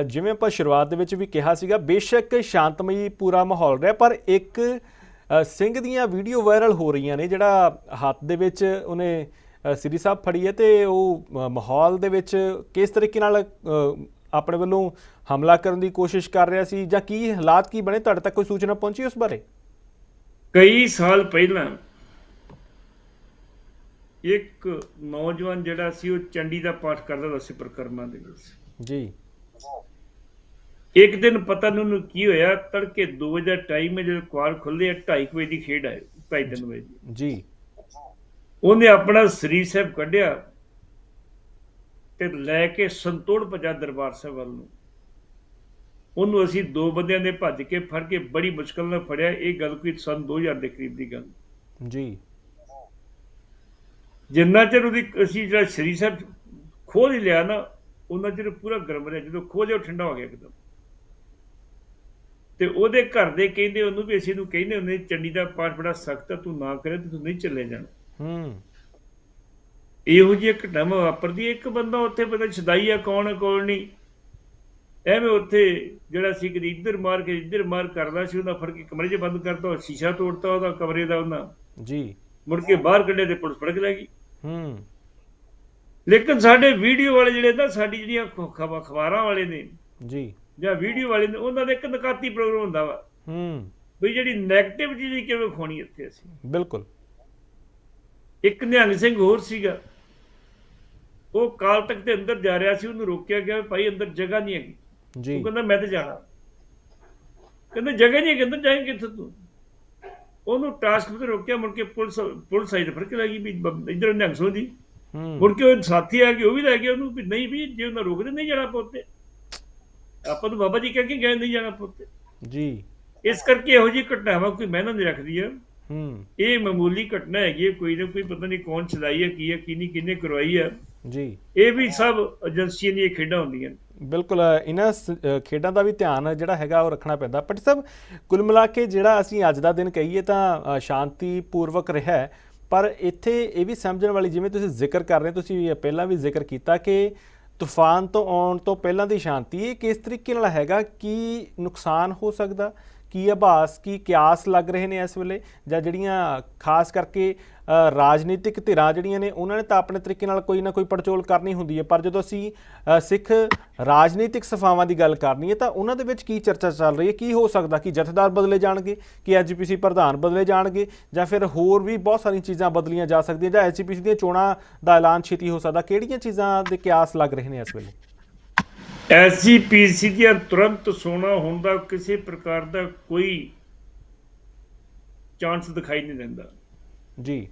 ਜਿਵੇਂ ਆਪਾਂ ਸ਼ੁਰੂਆਤ ਦੇ ਵਿੱਚ ਵੀ ਕਿਹਾ ਸੀਗਾ, ਬੇਸ਼ੱਕ ਸ਼ਾਂਤਮਈ ਪੂਰਾ ਮਾਹੌਲ ਰਿਹਾ, ਪਰ ਇੱਕ ਸਿੰਘ ਦੀਆਂ ਵੀਡੀਓ ਵਾਇਰਲ ਹੋ ਰਹੀਆਂ ਨੇ, ਜਿਹੜਾ ਹੱਥ ਦੇ ਵਿੱਚ ਉਹਨੇ ਸ੍ਰੀ ਸਾਹਿਬ ਫੜੀ ਹੈ ਤੇ ਉਹ ਮਾਹੌਲ ਦੇ ਵਿੱਚ ਕਿਸ ਤਰੀਕੇ ਨਾਲ ਆਪਣੇ ਵੱਲੋਂ ਹਮਲਾ ਕਰਨ ਦੀ ਕੋਸ਼ਿਸ਼ ਕਰ ਰਿਹਾ ਸੀ ਜਾਂ ਕੀ ਹਾਲਾਤ ਕੀ ਬਣੇ? ਤੁਹਾਡੇ ਤੱਕ ਕੋਈ ਸੂਚਨਾ ਪਹੁੰਚੀ ਉਸ ਬਾਰੇ? ਕਈ ਸਾਲ ਪਹਿਲਾਂ ਇੱਕ ਨੌਜਵਾਨ ਜਿਹੜਾ ਸੀ ਉਹ ਚੰਡੀ ਦਾ ਪਾਠ ਕਰਦਾ ਸੀ ਪ੍ਰਕਰਮਾਂ ਦੇ ਵਿੱਚ। ਜੀ। ਇੱਕ ਦਿਨ ਪਤਾ ਨਹੀਂ ਉਹਨੂੰ ਕੀ ਹੋਇਆ ਤੜਕੇ 2 ਵਜੇ ਦਾ ਟਾਈਮ ਹੈ ਜਦੋਂ ਕੁਆਰ ਖੁੱਲੇ 2:30 ਵਜੇ ਦੀ ਖੇਡ ਹੈ 2:30 ਵਜੇ ਦੀ। ਜੀ। ਉਹਨੇ ਆਪਣਾ ਸ੍ਰੀ ਸਾਹਿਬ ਕੱਢਿਆ ਤੇ ਲੈ ਕੇ ਸੰਤੋੜ ਭਜਾ ਦਰਬਾਰ ਸਾਹਿਬ ਵੱਲ ਨੂੰ। ਉਹਨੂੰ ਅਸੀਂ ਦੋ ਬੰਦਿਆਂ ਦੇ ਭੱਜ ਕੇ ਫੜ ਕੇ ਬੜੀ ਮੁਸ਼ਕਲ ਨਾਲ ਫੜਿਆ। ਇਹ ਗੱਲ ਕੋਈ ਸਨ 2000 ਦੇ ਕਰੀਬ ਦੀ ਗੱਲ। ਜੀ। ਜਿੰਨਾ ਚਿਰ ਉਹਦੀ ਅਸੀਂ ਜਿਹੜਾ ਸ਼੍ਰੀ ਸਾਹਿਬ ਖੋਲ ਹੀ ਲਿਆ ਨਾ ਉਹਨਾਂ ਚਿਰ ਪੂਰਾ ਗਰਮ ਰਿਹਾ। ਜਦੋਂ ਖੋਲਿਆ ਠੰਡਾ ਹੋ ਗਿਆ ਇੱਕਦਮ। ਤੇ ਉਹਦੇ ਘਰ ਦੇ ਕਹਿੰਦੇ ਉਹਨੂੰ ਵੀ ਅਸੀਂ ਨੂੰ ਕਹਿੰਦੇ ਹੁੰਦੇ ਚੰਡੀ ਦਾ ਪਾਠ ਬੜਾ ਸਖਤ ਆ ਤੂੰ ਨਾ ਕਰੇ ਤੇ ਨਹੀਂ ਚੱਲੇ ਜਾਣਾ। ਹੂੰ। ਇਹੋ ਜਿਹੀ ਇੱਕ ਘਟਨਾ ਵਾਪਰਦੀ। ਇੱਕ ਬੰਦਾ ਉੱਥੇ ਪਤਾ ਛਦਾਈ ਆ ਕੌਣ ਕੌਣ ਨਹੀਂ। ਐਵੇਂ ਉੱਥੇ ਜਿਹੜਾ ਸੀ ਕਦੀ ਇੱਧਰ ਮਾਰ ਕੇ ਇੱਧਰ ਮਾਰ ਕਰਦਾ ਸੀ ਉਹਨਾਂ ਫੜ ਕੇ ਕਮਰੇ 'ਚ ਬੰਦ ਕਰਤਾ ਸ਼ੀਸ਼ਾ ਤੋੜਤਾ ਉਹਦਾ ਕਮਰੇ ਦਾ ਉਹਨਾਂ ਜੀ। ਮੁੜ ਕੇ ਬਾਹਰ ਕੱਢੇ ਤੇ ਪੁਲਿਸ ਫੜ ਕੇ ਲੈ ਗਈ। ਹੂੰ। ਲੇਕਿਨ ਸਾਡੇ ਵੀਡੀਓ ਵਾਲੇ ਜਿਹੜੇ ਨਾ ਸਾਡੀ ਜਿਹੜੀਆਂ ਖ- ਖਬ- ਅਖਬਾਰਾਂ ਵਾਲੇ ਨੇ ਜੀ। ਜਾਂ ਵੀਡੀਓ ਵਾਲੇ ਨੇ ਉਹਨਾਂ ਦਾ ਇੱਕ ਨਕਾਤੀ ਪ੍ਰੋਗਰਾਮ ਹੁੰਦਾ ਵਾ। ਹੂੰ। ਵੀ ਜਿਹੜੀ 네ਗੇਟਿਵ ਚੀਜ਼ ਕਿਵੇਂ ਖੋਣੀ ਇੱਥੇ ਅਸੀਂ? ਬਿਲਕੁਲ। ਇੱਕ ਨਿਹੰਗ ਸਿੰਘ ਹੋਰ ਸੀਗਾ। ਉਹ ਕਾਲ ਤੱਕ ਦੇ ਅੰਦਰ ਜਾ ਰਿਹਾ ਸੀ ਉਹਨੂੰ ਰੋਕਿਆ ਗਿਆ ਭਾਈ ਅੰਦਰ ਜਗ੍ਹਾ ਨਹੀਂ ਹੈਗੀ। ਜੀ। ਉਹ ਕਹਿੰਦਾ ਮੈਂ ਤੇ ਜਾਣਾ। ਕਹਿੰਦਾ ਜਗ੍ਹਾ ਨਹੀਂ ਹੈ ਕਿ ਅੰਦਰ ਜਾਏਂਗੇ ਕਿੱਥੇ ਤੂੰ? ਉਹਨੂੰ ਟਾਸਕ ਤੇ ਰੋਕਿਆ ਮੁੜ ਕੇ ਪੁਲਿਸ ਪੁਲਿਸ ਆਈ ਤੇ ਫੜ ਕੇ ਲੈ ਗਈ ਵੀ ਇੱਧਰ ਨਿਹੰਗ ਸਿੰਘ ਦੀ। ਹੂੰ। ਮੁੜ ਕੇ ਉਹ ਸਾਥੀ ਆ ਕੇ ਉਹ ਵੀ ਲੈ ਗਿਆ ਉਹਨੂੰ ਵੀ ਨਹੀਂ ਵੀ ਜੇ ਉਹਨਾਂ ਰੋਕਦੇ ਨਹੀਂ ਜਾਣਾ ਪੁੱਤੇ ਆਪਾਂ ਨੂੰ ਬਾਬਾ ਜੀ ਕਹਿ ਕੇ ਗਏ ਨਹੀਂ ਜਾਣਾ ਪੁੱਤੇ ਜੀ। ਇਸ ਕਰਕੇ ਇਹੋ ਜਿਹੀ ਘਟਨਾਵਾਂ ਕੋਈ ਮਿਹਨਤ ਨਹੀਂ ਰੱਖਦੀ ਆ। ਹੂੰ। ਇਹ ਮਾਮੂਲੀ ਘਟਨਾ ਹੈਗੀ ਕੋਈ ਨਾ ਕੋਈ ਪਤਾ ਨਹੀਂ ਕੌਣ ਚਲਾਈ ਹੈ ਕੀ ਹੈ ਕੀ ਨਹੀਂ ਕਿਹਨੇ ਕਰਵਾਈ ਹੈ ਜੀ। ਇਹ ਵੀ ਸਭ ਏਜੰਸੀਆਂ ਦੀਆਂ ਖੇਡਾਂ ਹੁੰਦੀਆਂ ਨੇ। ਬਿਲਕੁਲ ਇਹਨਾਂ ਸ- ਖੇਡਾਂ ਦਾ ਵੀ ਧਿਆਨ ਜਿਹੜਾ ਹੈਗਾ ਉਹ ਰੱਖਣਾ ਪੈਂਦਾ ਪਟ ਸਾਹਿਬ ਕੁੱਲ ਮਿਲਾ ਕੇ ਜਿਹੜਾ ਅਸੀਂ ਅੱਜ ਦਾ ਦਿਨ ਕਹੀਏ ਤਾਂ ਸ਼ਾਂਤੀ ਪੂਰਵਕ ਰਿਹਾ ਹੈ। ਪਰ ਇੱਥੇ ਇਹ ਵੀ ਸਮਝਣ ਵਾਲੀ, ਜਿਵੇਂ ਤੁਸੀਂ ਜ਼ਿਕਰ ਕਰ ਰਹੇ ਤੁਸੀਂ ਪਹਿਲਾਂ ਵੀ ਜ਼ਿਕਰ ਕੀਤਾ ਕਿ ਤੂਫਾਨ ਤੋਂ ਆਉਣ ਤੋਂ ਪਹਿਲਾਂ ਦੀ ਸ਼ਾਂਤੀ ਇਹ ਕਿਸ ਤਰੀਕੇ ਨਾਲ ਹੈਗਾ, ਕੀ ਨੁਕਸਾਨ ਹੋ ਸਕਦਾ ਕੀ ਆਭਾਸ ਕੀ ਕਿਆਸ ਲੱਗ ਰਹੇ ਨੇ ਇਸ ਵੇਲੇ? ਜਾਂ ਜਿਹੜੀਆਂ ਖਾਸ ਕਰਕੇ ਰਾਜਨੀਤਿਕ ਧਿਰਾਂ ਜਿਹੜੀਆਂ ਨੇ, ਉਹਨਾਂ ਨੇ ਤਾਂ ਆਪਣੇ ਤਰੀਕੇ ਨਾਲ ਕੋਈ ਨਾ ਕੋਈ ਪੜਚੋਲ ਕਰਨੀ ਹੁੰਦੀ ਹੈ। ਪਰ ਜਦੋਂ ਅਸੀਂ ਸਿੱਖ ਰਾਜਨੀਤਿਕ ਸਫਾਵਾਂ ਦੀ ਗੱਲ ਕਰਨੀ ਹੈ, ਤਾਂ ਉਹਨਾਂ ਦੇ ਵਿੱਚ ਕੀ ਚਰਚਾ ਚੱਲ ਰਹੀ ਹੈ? ਕੀ ਹੋ ਸਕਦਾ ਕਿ ਜਥੇਦਾਰ ਬਦਲੇ ਜਾਣਗੇ, ਕਿ ਐਜੀਪੀਸੀ ਪ੍ਰਧਾਨ ਬਦਲੇ ਜਾਣਗੇ, ਜਾਂ ਫਿਰ ਹੋਰ ਵੀ ਬਹੁਤ ਸਾਰੀਆਂ ਚੀਜ਼ਾਂ ਬਦਲੀਆਂ ਜਾ ਸਕਦੀਆਂ, ਜਾਂ ਐਜੀਪੀਸੀ ਦੀਆਂ ਚੋਣਾਂ ਦਾ ਐਲਾਨ ਛੇਤੀ ਹੋ ਸਕਦਾ? ਕਿਹੜੀਆਂ ਚੀਜ਼ਾਂ ਦੇ ਕਿਆਸ ਲੱਗ ਰਹੇ ਨੇ ਇਸ ਵੇਲੇ? ਐਸਜੀਪੀਸੀ ਦੀਆਂ ਤੁਰੰਤ ਸੋਨਾ ਹੋਣ ਦਾ ਕਿਸੇ ਪ੍ਰਕਾਰ ਦਾ ਕੋਈ ਚਾਂਸ ਦਿਖਾਈ ਨਹੀਂ ਦਿੰਦਾ। ਜੀ।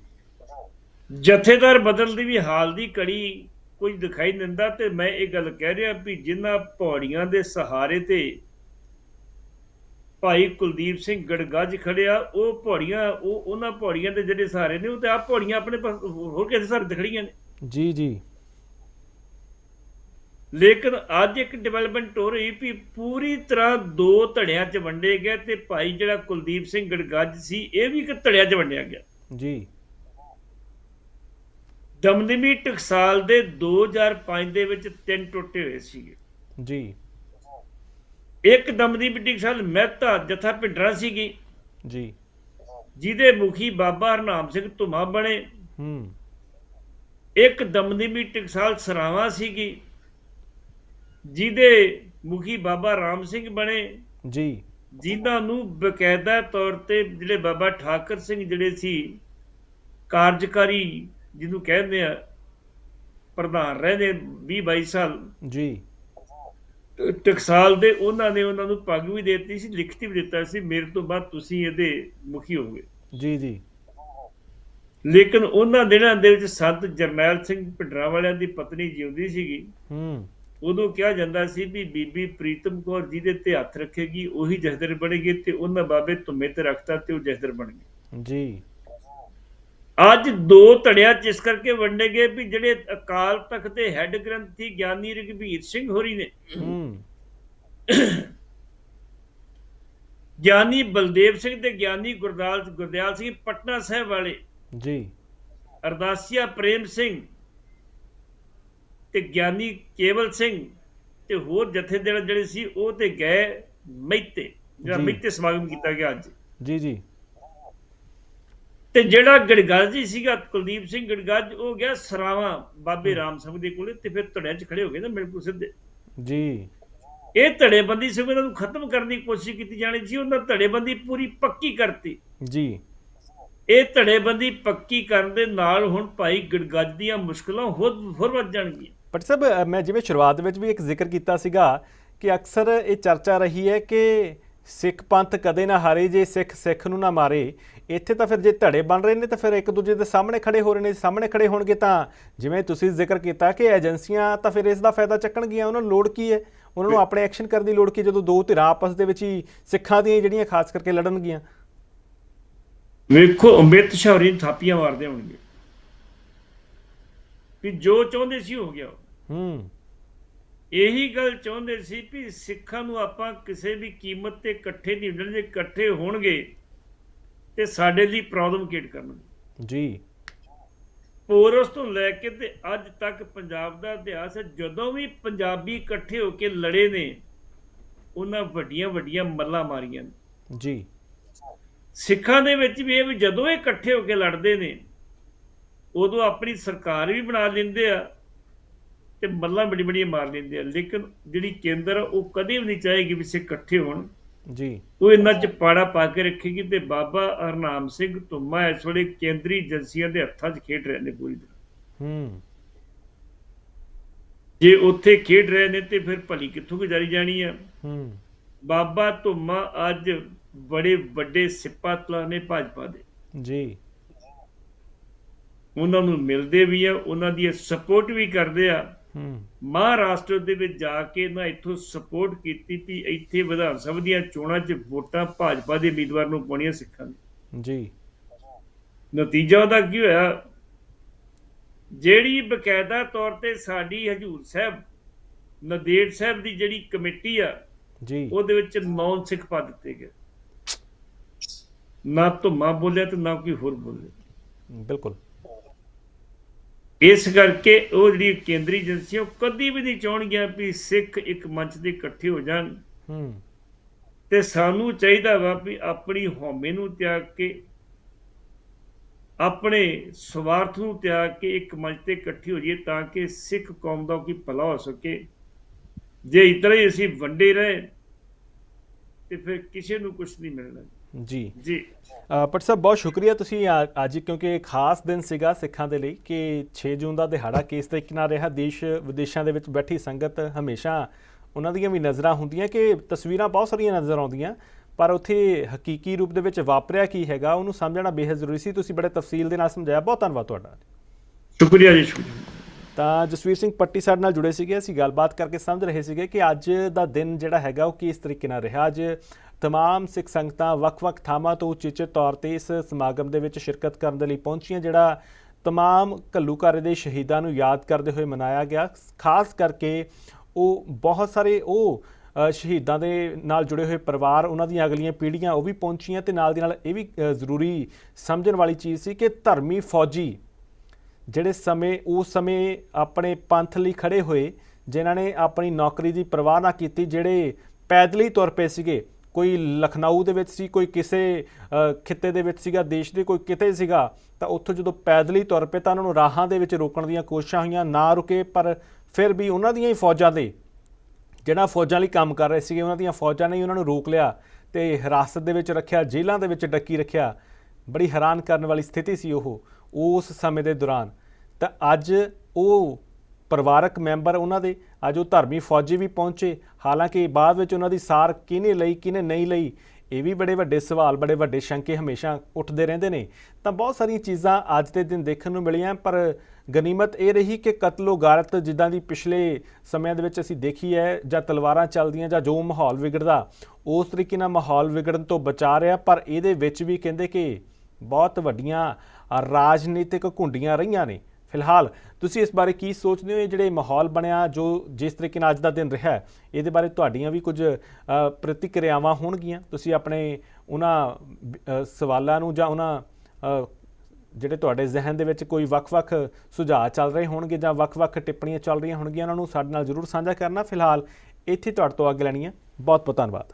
ਜਥੇਦਾਰ ਬਦਲ ਦੀ ਵੀ ਹਾਲ ਦੀ ਕੜੀ ਕੁਝ ਦਿਖਾਈ ਨਹੀਂ ਦਿੰਦਾ ਤੇ ਮੈਂ ਇਹ ਗੱਲ ਕਹਿ ਰਿਹਾ ਵੀ ਜਿਨ੍ਹਾਂ ਪੌੜੀਆਂ ਦੇ ਸਹਾਰੇ ਤੇ ਭਾਈ ਕੁਲਦੀਪ ਸਿੰਘ ਗੜਗੱਜ ਖੜਿਆ ਉਹ ਪੌੜੀਆਂ ਉਹ ਉਹਨਾਂ ਪੌੜੀਆਂ ਦੇ ਜਿਹੜੇ ਸਹਾਰੇ ਨੇ ਉਹ ਤੇ ਆਪ ਪੌੜੀਆਂ ਆਪਣੇ ਪਾਸ ਹੋਰ ਕਿਸੇ ਸਹਾਰੇ ਖੜੀਆਂ ਨੇ। ਜੀ ਜੀ। ਲੇਕਿਨ ਅੱਜ ਇੱਕ ਡਿਵੈਲਪਮੈਂਟ ਹੋ ਰਹੀ ਵੀ ਪੂਰੀ ਤਰ੍ਹਾਂ ਦੋ ਧੜਿਆਂ 'ਚ ਵੰਡੇ ਗਏ ਤੇ ਭਾਈ ਜਿਹੜਾ ਕੁਲਦੀਪ ਸਿੰਘ ਗੜਗੱਜ ਸੀ ਇਹ ਵੀ ਇੱਕ ਧੜਿਆਂ 'ਚ ਵੰਡਿਆ ਗਿਆ। ਜੀ। ਦਮਦਮੀ ਟਕਸਾਲ ਦੇ 2005 ਦੇ ਵਿੱਚ ਤਿੰਨ ਟੁੱਟੇ ਹੋਏ ਸੀਗੇ। ਜੀ। ਇੱਕ ਦਮਦਮੀ ਟਕਸਾਲ ਮਹਿਤਾ ਜਥਾ ਪਿੰਡਰਾ ਸੀਗੀ। ਜੀ। ਜਿਹਦੇ ਮੁਖੀ ਬਾਬਾ ਹਰਨਾਮ ਸਿੰਘ ਧੁਮਾ ਬਣੇ। ਹੂੰ। ਇੱਕ ਦਮਦਮੀ ਟਕਸਾਲ ਸਰਾਵਾ ਸੀਗੀ। ਜਿਹਦੇ ਮੁਖੀ ਬਾਬਾ ਰਾਮ ਸਿੰਘ ਬਣੇ। ਜੀ। ਜਿਨ੍ਹਾਂ ਨੂੰ ਬਕਾਇਦਾ ਤੌਰ ਤੇ ਜਿਹੜੇ ਬਾਬਾ ਠਾਕਰ ਸਿੰਘ ਜਿਹੜੇ ਸੀ ਕਾਰਜਕਾਰੀ ਜਿਹਨੂੰ ਕਹਿੰਦੇ ਆ ਪ੍ਰਧਾਨ ਰਹੇ ਨੇ 20 22 ਸਾਲ। ਜੀ। ਟਕਸਾਲ ਦੇ ਉਹਨਾਂ ਨੇ ਉਹਨਾਂ ਨੂੰ ਪੱਗ ਵੀ ਦਿੱਤੀ ਸੀ ਲਿਖਤੀ ਵੀ ਦਿੱਤਾ ਸੀ ਮੇਰੇ ਤੋਂ ਬਾਅਦ ਤੁਸੀਂ ਇਹਦੇ ਮੁਖੀ ਹੋਗੇ ਜੀ ਜੀ। ਲੇਕਿਨ ਉਹਨਾਂ ਦਿਨਾਂ ਦੇ ਵਿੱਚ ਸੰਤ ਜਰਨੈਲ ਸਿੰਘ ਪਿੰਡਰਾ ਵਾਲਿਆਂ ਦੀ ਪਤਨੀ ਜਿਉਂਦੀ ਸੀਗੀ। ਹੂੰ। ਉਦੋਂ ਕਿਹਾ ਜਾਂਦਾ ਸੀ ਵੀ ਬੀਬੀ ਪ੍ਰੀਤਮ ਕੌਰ ਜਿਹਦੇ ਤੇ ਹੱਥ ਰੱਖੇਗੀ ਉਹੀ ਜਹਦਰ ਬਣੇਗੀ ਤੇ ਉਹਨਾਂ ਬਾਬੇ ਧੁੰਮੇ ਤੇ ਰੱਖਤਾ ਤੇ ਉਹ ਜਹਦਰ ਬਣ ਗਏ। ਜੀ। ਅੱਜ ਦੋ ਧੜਿਆਂ ਇਸ ਕਰਕੇ ਵੰਡੇ ਗਏ ਵੀ ਜਿਹੜੇ ਅਕਾਲ ਤਖਤ ਦੇ ਹੈੱਡ ਗ੍ਰੰਥੀ ਗਿਆਨੀ ਰਘਬੀਰ ਸਿੰਘ ਹੋਰੀ ਨੇ। ਹੂੰ। ਗਿਆਨੀ ਬਲਦੇਵ ਸਿੰਘ ਤੇ ਗਿਆਨੀ ਗੁਰਦਾਲ ਗੁਰਦਿਆਲ ਸਿੰਘ ਪਟਨਾ ਸਾਹਿਬ ਵਾਲੇ ਜੀ। ਅਰਦਾਸੀਆ ਪ੍ਰੇਮ ਸਿੰਘ ਤੇ ਗਿਆਨੀ ਕੇਵਲ ਸਿੰਘ ਤੇ ਹੋਰ ਜਥੇਦਾਰ ਜਿਹੜੇ ਸੀ ਉਹ ਤੇ ਗਏ ਮਹਿਤੇ ਜਿਹੜਾ। ਮਹਿਤੇ ਸਮਾਗਮ ਕੀਤਾ ਗਿਆ ਅੱਜ। ਜੀ ਜੀ। ਤੇ ਜਿਹੜਾ ਗੜਗੱਜ ਜੀ ਸੀਗਾ ਕੁਲਦੀਪ ਸਿੰਘ ਗੜਗੱਜ ਉਹ ਗਿਆ ਸਰਾਵਾਂ ਬਾਬੇ ਰਾਮ ਸਿੰਘ ਦੇ ਕੋਲੇ ਤੇ ਫਿਰ ਧੜਿਆਂ 'ਚ ਖੜੇ ਹੋ ਗਏ ਨਾ ਬਿਲਕੁਲ ਸਿੱਧੇ। ਜੀ। ਇਹ ਧੜੇਬੰਦੀ ਸੀ ਉਹਨਾਂ ਨੂੰ ਖਤਮ ਕਰਨ ਦੀ ਕੋਸ਼ਿਸ਼ ਕੀਤੀ ਜਾਣੀ ਸੀ ਉਹਨਾਂ ਧੜੇਬੰਦੀ ਪੂਰੀ ਪੱਕੀ ਕਰਤੀ। ਜੀ। ਇਹ ਧੜੇਬੰਦੀ ਪੱਕੀ ਕਰਨ ਦੇ ਨਾਲ ਹੁਣ ਭਾਈ ਗੜਗੱਜ ਦੀਆਂ ਮੁਸ਼ਕਲਾਂ ਹੋਰ ਵੱਧ ਜਾਣਗੀਆਂ। ਪਰ ਸਭ ਮੈਂ ਜਿਵੇਂ ਸ਼ੁਰੂਆਤ ਵਿੱਚ ਵੀ ਇੱਕ ਜ਼ਿਕਰ ਕੀਤਾ ਸੀਗਾ ਕਿ ਅਕਸਰ ਇਹ ਚਰਚਾ ਰਹੀ ਹੈ ਕਿ ਸਿੱਖ ਪੰਥ ਕਦੇ ਨਾ ਹਾਰੇ ਜੇ ਸਿੱਖ ਸਿੱਖ ਨੂੰ ਨਾ ਮਾਰੇ ਇੱਥੇ ਤਾਂ ਫਿਰ ਜੇ ਧੜੇ ਬਣ ਰਹੇ ਨੇ ਤਾਂ ਫਿਰ ਇੱਕ ਦੂਜੇ ਦੇ ਸਾਹਮਣੇ ਖੜੇ ਹੋ ਰਹੇ ਨੇ ਸਾਹਮਣੇ ਖੜੇ ਹੋਣਗੇ ਤਾਂ ਜਿਵੇਂ ਤੁਸੀਂ ਜ਼ਿਕਰ ਕੀਤਾ ਕਿ ਏਜੰਸੀਆਂ ਤਾਂ ਫਿਰ ਇਸ ਦਾ ਫਾਇਦਾ ਚੱਕਣਗੀਆਂ ਉਹਨਾਂ ਨੂੰ ਲੋੜ ਕੀ ਹੈ? ਉਹਨਾਂ ਨੂੰ ਆਪਣੇ ਐਕਸ਼ਨ ਕਰਨ ਦੀ ਲੋੜ ਕੀ ਜਦੋਂ ਦੋ ਧਿਰਾਂ ਆਪਸ ਦੇ ਵਿੱਚ ਹੀ ਸਿੱਖਾਂ ਦੀਆਂ ਜਿਹੜੀਆਂ ਖਾਸ ਕਰਕੇ ਲੜਨਗੀਆਂ? ਵੇਖੋ ਅੰਮ੍ਰਿਤ ਸ਼ੌਰੀ ਥਾਪੀਆਂ ਮਾਰਦੇ ਹੋਣਗੇ। ਵੀ ਜੋ ਚਾਹੁੰਦੇ ਸੀ ਹੋ ਗਿਆ। ਹੂੰ। ਇਹੀ ਗੱਲ ਚਾਹੁੰਦੇ ਸੀ ਵੀ ਸਿੱਖਾਂ ਨੂੰ ਆਪਾਂ ਕਿਸੇ ਵੀ ਕੀਮਤ ਤੇ ਇਕੱਠੇ ਨਹੀਂ ਹੁੰਦੇ ਜੇ ਇਕੱਠੇ ਹੋਣਗੇ ਤੇ ਸਾਡੇ ਲਈ ਪ੍ਰੋਬਲਮ ਕ੍ਰੀਏਟ ਕਰਨਗੇ। ਜੀ। ਪੋਰਸ ਤੋਂ ਲੈ ਕੇ ਤੇ ਅੱਜ ਤੱਕ ਪੰਜਾਬ ਦਾ ਇਤਿਹਾਸ ਜਦੋਂ ਵੀ ਪੰਜਾਬੀ ਇਕੱਠੇ ਹੋ ਕੇ ਲੜੇ ਨੇ ਉਹਨਾਂ ਵੱਡੀਆਂ ਵੱਡੀਆਂ ਮੱਲਾਂ ਮਾਰੀਆਂ ਨੇ। ਜੀ। ਸਿੱਖਾਂ ਦੇ ਵਿੱਚ ਵੀ ਇਹ ਵੀ ਜਦੋਂ ਇਹ ਇਕੱਠੇ ਹੋ ਕੇ ਲੜਦੇ ਨੇ ਉਦੋਂ ਆਪਣੀ ਸਰਕਾਰ ਵੀ ਬਣਾ ਲੈਂਦੇ ਆ ਤੇ ਮੱਲਾਂ ਬੜੀ ਬੜੀਆਂ ਮਾਰ ਲੈਂਦੇ ਆ। ਲੇਕਿਨ ਜਿਹੜੀ ਕੇਂਦਰ ਉਹ ਕਦੇ ਵੀ ਨਹੀਂ ਚਾਹੇਗੀ ਵੀ ਸਿੱਖ ਇਕੱਠੇ ਹੋਣ। ਜੀ। ਉਹ ਇਹਨਾਂ 'ਚ ਪਾੜਾ ਪਾ ਕੇ ਰੱਖੇਗੀ ਤੇ ਬਾਬਾ ਹਰਨਾਮ ਸਿੰਘ ਧੁੰਮਾ ਇਸ ਵੇਲੇ ਕੇਂਦਰੀ ਏਜੰਸੀਆਂ ਦੇ ਹੱਥਾਂ 'ਚ ਖੇਡ ਰਹੇ ਨੇ ਪੂਰੀ ਤਰ੍ਹਾਂ। ਹੂੰ। ਜੇ ਉੱਥੇ ਖੇਡ ਰਹੇ ਨੇ ਤੇ ਫਿਰ ਭਲੀ ਕਿੱਥੋਂ ਗੁਜ਼ਾਰੀ ਜਾਣੀ ਆ? ਹੂੰ। ਬਾਬਾ ਧੁੰਮਾ ਅੱਜ ਬੜੇ ਵੱਡੇ ਸਿਪਾਤਲਾ ਨੇ ਭਾਜਪਾ ਦੇ। ਜੀ। ਉਹਨਾਂ ਨੂੰ ਮਿਲਦੇ ਵੀ ਆ ਉਹਨਾਂ ਦੀ ਸਪੋਰਟ ਵੀ ਕਰਦੇ ਆ। ਮਹਾਰਾਸ਼ਟਰ ਦੇ ਵਿੱਚ ਜਾ ਕੇ ਨਾ ਇੱਥੋਂ ਸਪੋਰਟ ਕੀਤੀ ਵੀ ਇੱਥੇ ਵਿਧਾਨ ਸਭਾ ਦੀਆਂ ਚੋਣਾਂ 'ਚ ਵੋਟਾਂ ਭਾਜਪਾ ਦੇ ਉਮੀਦਵਾਰ ਨੂੰ ਪਾਉਣੀਆਂ ਸਿੱਖਾਂ ਨੇ। ਜੀ। ਨਤੀਜਾ ਉਹਦਾ ਕੀ ਹੋਇਆ? ਜਿਹੜੀ ਬਕਾਇਦਾ ਤੌਰ ਤੇ ਸਾਡੀ ਹਜੂਰ ਸਾਹਿਬ ਨਦੇੜ ਸਾਹਿਬ ਦੀ ਜਿਹੜੀ ਕਮੇਟੀ ਆ ਜੀ। ਉਹਦੇ ਵਿੱਚ ਨੌਨ ਸਿੱਖ ਪਾ ਦਿੱਤੇ ਗਏ। ਨਾ ਧੁੰਮਾ ਬੋਲਿਆ ਤੇ ਨਾ ਕੋਈ ਹੋਰ ਬੋਲਿਆ। ਬਿਲਕੁਲ। ਇਸ ਕਰਕੇ ਉਹ ਜਿਹੜੀ ਕੇਂਦਰੀ ਏਜੰਸੀਆਂ ਉਹ ਕਦੀ ਵੀ ਨਹੀਂ ਚਾਹਣਗੀਆਂ ਵੀ ਸਿੱਖ ਇੱਕ ਮੰਚ ਤੇ ਇਕੱਠੇ ਹੋ ਜਾਣ। ਹੂੰ। ਤੇ ਸਾਨੂੰ ਚਾਹੀਦਾ ਵਾ ਵੀ ਆਪਣੀ ਹਉਮੈ ਨੂੰ ਤਿਆਗ ਕੇ ਆਪਣੇ ਸਵਾਰਥ ਨੂੰ ਤਿਆਗ ਕੇ ਇੱਕ ਮੰਚ ਤੇ ਇਕੱਠੇ ਹੋ ਜਾਈਏ ਤਾਂ ਕਿ ਸਿੱਖ ਕੌਮ ਦਾ ਕੋਈ ਭਲਾ ਹੋ ਸਕੇ। ਜੇ ਇਤਨਾ ਹੀ ਅਸੀਂ ਵੰਡੇ ਰਹੇ ਤੇ ਫਿਰ ਕਿਸੇ ਨੂੰ ਕੁਝ ਨਹੀਂ ਮਿਲਣਾ। ਜੀ। ਜੀ। ਭੱਟ ਸਾਹਿਬ ਬਹੁਤ ਸ਼ੁਕਰੀਆ ਤੁਸੀਂ ਅੱਜ ਕਿਉਂਕਿ ਖਾਸ ਦਿਨ ਸੀਗਾ ਸਿੱਖਾਂ ਦੇ ਲਈ ਕਿ 6 ਜੂਨ ਦਾ ਦਿਹਾੜਾ ਕਿਸ ਤਰੀਕੇ ਨਾਲ ਰਿਹਾ। ਦੇਸ਼ ਵਿਦੇਸ਼ਾਂ ਦੇ ਵਿੱਚ ਬੈਠੀ ਸੰਗਤ ਹਮੇਸ਼ਾ ਉਹਨਾਂ ਦੀਆਂ ਵੀ ਨਜ਼ਰਾਂ ਹੁੰਦੀਆਂ ਕਿ ਤਸਵੀਰਾਂ ਬਹੁਤ ਸਾਰੀਆਂ ਨਜ਼ਰ ਆਉਂਦੀਆਂ ਪਰ ਉੱਥੇ ਹਕੀਕੀ ਰੂਪ ਦੇ ਵਿੱਚ ਵਾਪਰਿਆ ਕੀ ਹੈਗਾ ਉਹਨੂੰ ਸਮਝਣਾ ਬੇहद ਜ਼ਰੂਰੀ ਸੀ। ਤੁਸੀਂ ਬੜੇ ਤਫਸੀਲ ਦੇ ਨਾਲ ਸਮਝਾਇਆ। ਬਹੁਤ ਧੰਨਵਾਦ ਤੁਹਾਡਾ। ਸ਼ੁਕਰੀਆ ਜੀ ਸ਼ੁਕਰੀਆ। ਤਾਂ ਜਸਵੀਰ ਸਿੰਘ ਪੱਟੀ ਸਾਡੇ ਨਾਲ ਜੁੜੇ ਸੀਗੇ। ਅਸੀਂ ਗੱਲਬਾਤ ਕਰਕੇ ਸਮਝ ਰਹੇ ਸੀਗੇ ਕਿ ਅੱਜ ਦਾ ਦਿਨ ਜਿਹੜਾ ਹੈਗਾ ਉਹ ਕਿਸ ਤਰੀਕੇ ਨਾਲ ਰਿਹਾ। ਅੱਜ ਤਮਾਮ ਸਿੱਖ ਸੰਗਤਾਂ ਵੱਖ-ਵੱਖ ਥਾਵਾਂ ਤੋਂ ਉਚੇਚੇ ਤੌਰ ਤੇ ਇਸ ਸਮਾਗਮ ਦੇ ਵਿੱਚ ਸ਼ਿਰਕਤ ਕਰਨ ਦੇ ਲਈ ਪਹੁੰਚੀਆਂ ਜਿਹੜਾ ਤਮਾਮ ਘੱਲੂਘਾਰੇ ਦੇ ਸ਼ਹੀਦਾਂ ਨੂੰ ਯਾਦ ਕਰਦੇ ਹੋਏ ਮਨਾਇਆ ਗਿਆ ਖਾਸ ਕਰਕੇ ਉਹ ਬਹੁਤ ਸਾਰੇ ਉਹ ਸ਼ਹੀਦਾਂ ਦੇ ਨਾਲ ਜੁੜੇ ਹੋਏ ਪਰਿਵਾਰ ਉਹਨਾਂ ਦੀਆਂ ਅਗਲੀਆਂ ਪੀੜ੍ਹੀਆਂ ਉਹ ਵੀ ਪਹੁੰਚੀਆਂ ਤੇ ਨਾਲ ਦੀ ਨਾਲ ਇਹ ਵੀ ਜ਼ਰੂਰੀ ਸਮਝਣ ਵਾਲੀ ਚੀਜ਼ ਸੀ ਕਿ ਧਰਮੀ ਫੌਜੀ ਜਿਹੜੇ ਸਮੇਂ ਉਸ ਸਮੇਂ ਆਪਣੇ ਪੰਥ ਲਈ ਖੜੇ ਹੋਏ ਜਿਨ੍ਹਾਂ ਨੇ ਆਪਣੀ ਨੌਕਰੀ ਦੀ ਪਰਵਾਹ ਨਾ ਕੀਤੀ ਜਿਹੜੇ ਪੈਦਲੀ ਤੁਰ ਪਏ ਸੀਗੇ ਕੋਈ ਲਖਨਊ ਦੇ ਵਿੱਚ ਸੀ, ਕੋਈ ਕਿਸੇ ਖਿੱਤੇ ਦੇ ਵਿੱਚ ਸੀਗਾ, ਦੇਸ਼ ਦੇ ਕੋਈ ਕਿਤੇ ਸੀਗਾ, ਤਾਂ ਉੱਥੋਂ ਜਦੋਂ ਪੈਦਲ ਹੀ ਤੁਰ ਪਏ ਤਾਂ ਉਹਨਾਂ ਨੂੰ ਰਾਹਾਂ ਦੇ ਵਿੱਚ ਰੋਕਣ ਦੀਆਂ ਕੋਸ਼ਿਸ਼ਾਂ ਹੋਈਆਂ, ਨਾ ਰੁਕੇ, ਪਰ ਫਿਰ ਵੀ ਉਹਨਾਂ ਦੀਆਂ ਹੀ ਫੌਜਾਂ ਦੇ ਜਿਹੜਾ ਫੌਜਾਂ ਲਈ ਕੰਮ ਕਰ ਰਹੇ ਸੀਗੇ, ਉਹਨਾਂ ਦੀਆਂ ਫੌਜਾਂ ਨੇ ਹੀ ਉਹਨਾਂ ਨੂੰ ਰੋਕ ਲਿਆ ਤੇ ਹਿਰਾਸਤ ਦੇ ਵਿੱਚ ਰੱਖਿਆ, ਜੇਲ੍ਹਾਂ ਦੇ ਵਿੱਚ ਡੱਕੀ ਰੱਖਿਆ। ਬੜੀ ਹੈਰਾਨ ਕਰਨ ਵਾਲੀ ਸਥਿਤੀ ਸੀ ਉਹ, ਉਸ ਸਮੇਂ ਦੇ ਦੌਰਾਨ। ਤਾਂ ਅੱਜ ਉਹ ਪਰਿਵਾਰਕ ਮੈਂਬਰ ਉਹਨਾਂ ਦੇ ਅੱਜ ਉਹ ਧਰਮੀ ਫੌਜੀ ਵੀ ਪਹੁੰਚੇ। ਹਾਲਾਂਕਿ ਬਾਅਦ ਵਿੱਚ ਉਹਨਾਂ ਦੀ ਸਾਰ ਕਿਹਨੇ ਲਈ, ਕਿਹਨੇ ਨਹੀਂ ਲਈ, ਇਹ ਵੀ ਬੜੇ ਵੱਡੇ ਸਵਾਲ, ਬੜੇ ਵੱਡੇ ਸ਼ੰਕੇ ਹਮੇਸ਼ਾ ਉੱਠਦੇ ਰਹਿੰਦੇ ਨੇ। ਤਾਂ ਬਹੁਤ ਸਾਰੀਆਂ ਚੀਜ਼ਾਂ ਅੱਜ ਦੇ ਦਿਨ ਦੇਖਣ ਨੂੰ ਮਿਲੀਆਂ, ਪਰ ਗਨੀਮਤ ਇਹ ਰਹੀ ਕਿ ਕਤਲੋ ਗਾਰਤ ਜਿੱਦਾਂ ਦੀ ਪਿਛਲੇ ਸਮਿਆਂ ਦੇ ਵਿੱਚ ਅਸੀਂ ਦੇਖੀ ਹੈ, ਜਾਂ ਤਲਵਾਰਾਂ ਚੱਲਦੀਆਂ, ਜਾਂ ਜੋ ਮਾਹੌਲ ਵਿਗੜਦਾ, ਉਸ ਤਰੀਕੇ ਨਾਲ ਮਾਹੌਲ ਵਿਗੜਨ ਤੋਂ ਬਚਾ ਰਿਹਾ, ਪਰ ਇਹਦੇ ਵਿੱਚ ਵੀ ਕਹਿੰਦੇ ਕਿ ਬਹੁਤ ਵੱਡੀਆਂ ਰਾਜਨੀਤਿਕ ਘੁੰਡੀਆਂ ਰਹੀਆਂ ਨੇ। ਫਿਲਹਾਲ, ਤੁਸੀਂ ਇਸ ਬਾਰੇ ਕੀ ਸੋਚਦੇ ਹੋ? ਇਹ ਜਿਹੜੇ ਮਾਹੌਲ ਬਣਿਆ, ਜੋ ਜਿਸ ਤਰੀਕੇ ਨਾਲ ਅੱਜ ਦਾ ਦਿਨ ਰਿਹਾ ਇਹਦੇ ਬਾਰੇ ਤੁਹਾਡੀਆਂ ਵੀ ਕੁਝ ਪ੍ਰਤੀਕਿਰਿਆਵਾਂ ਹੋਣਗੀਆਂ। ਤੁਸੀਂ ਆਪਣੇ ਉਹਨਾਂ ਸਵਾਲਾਂ ਨੂੰ ਜਾਂ ਉਹਨਾਂ ਜਿਹੜੇ ਤੁਹਾਡੇ ਜ਼ਿਹਨ ਦੇ ਵਿੱਚ ਕੋਈ ਵੱਖ-ਵੱਖ ਸੁਝਾਅ ਚੱਲ ਰਹੇ ਹੋਣਗੇ ਜਾਂ ਵੱਖ-ਵੱਖ ਟਿੱਪਣੀਆਂ ਚੱਲ ਰਹੀਆਂ ਹੋਣਗੀਆਂ, ਉਹਨਾਂ ਨੂੰ ਸਾਡੇ ਨਾਲ ਜ਼ਰੂਰ ਸਾਂਝਾ ਕਰਨਾ। ਫਿਲਹਾਲ, ਇੱਥੇ ਤੁਹਾਡੇ ਤੋਂ ਅੱਗੇ ਲੈਣੀ ਹੈ। ਬਹੁਤ ਬਹੁਤ ਧੰਨਵਾਦ।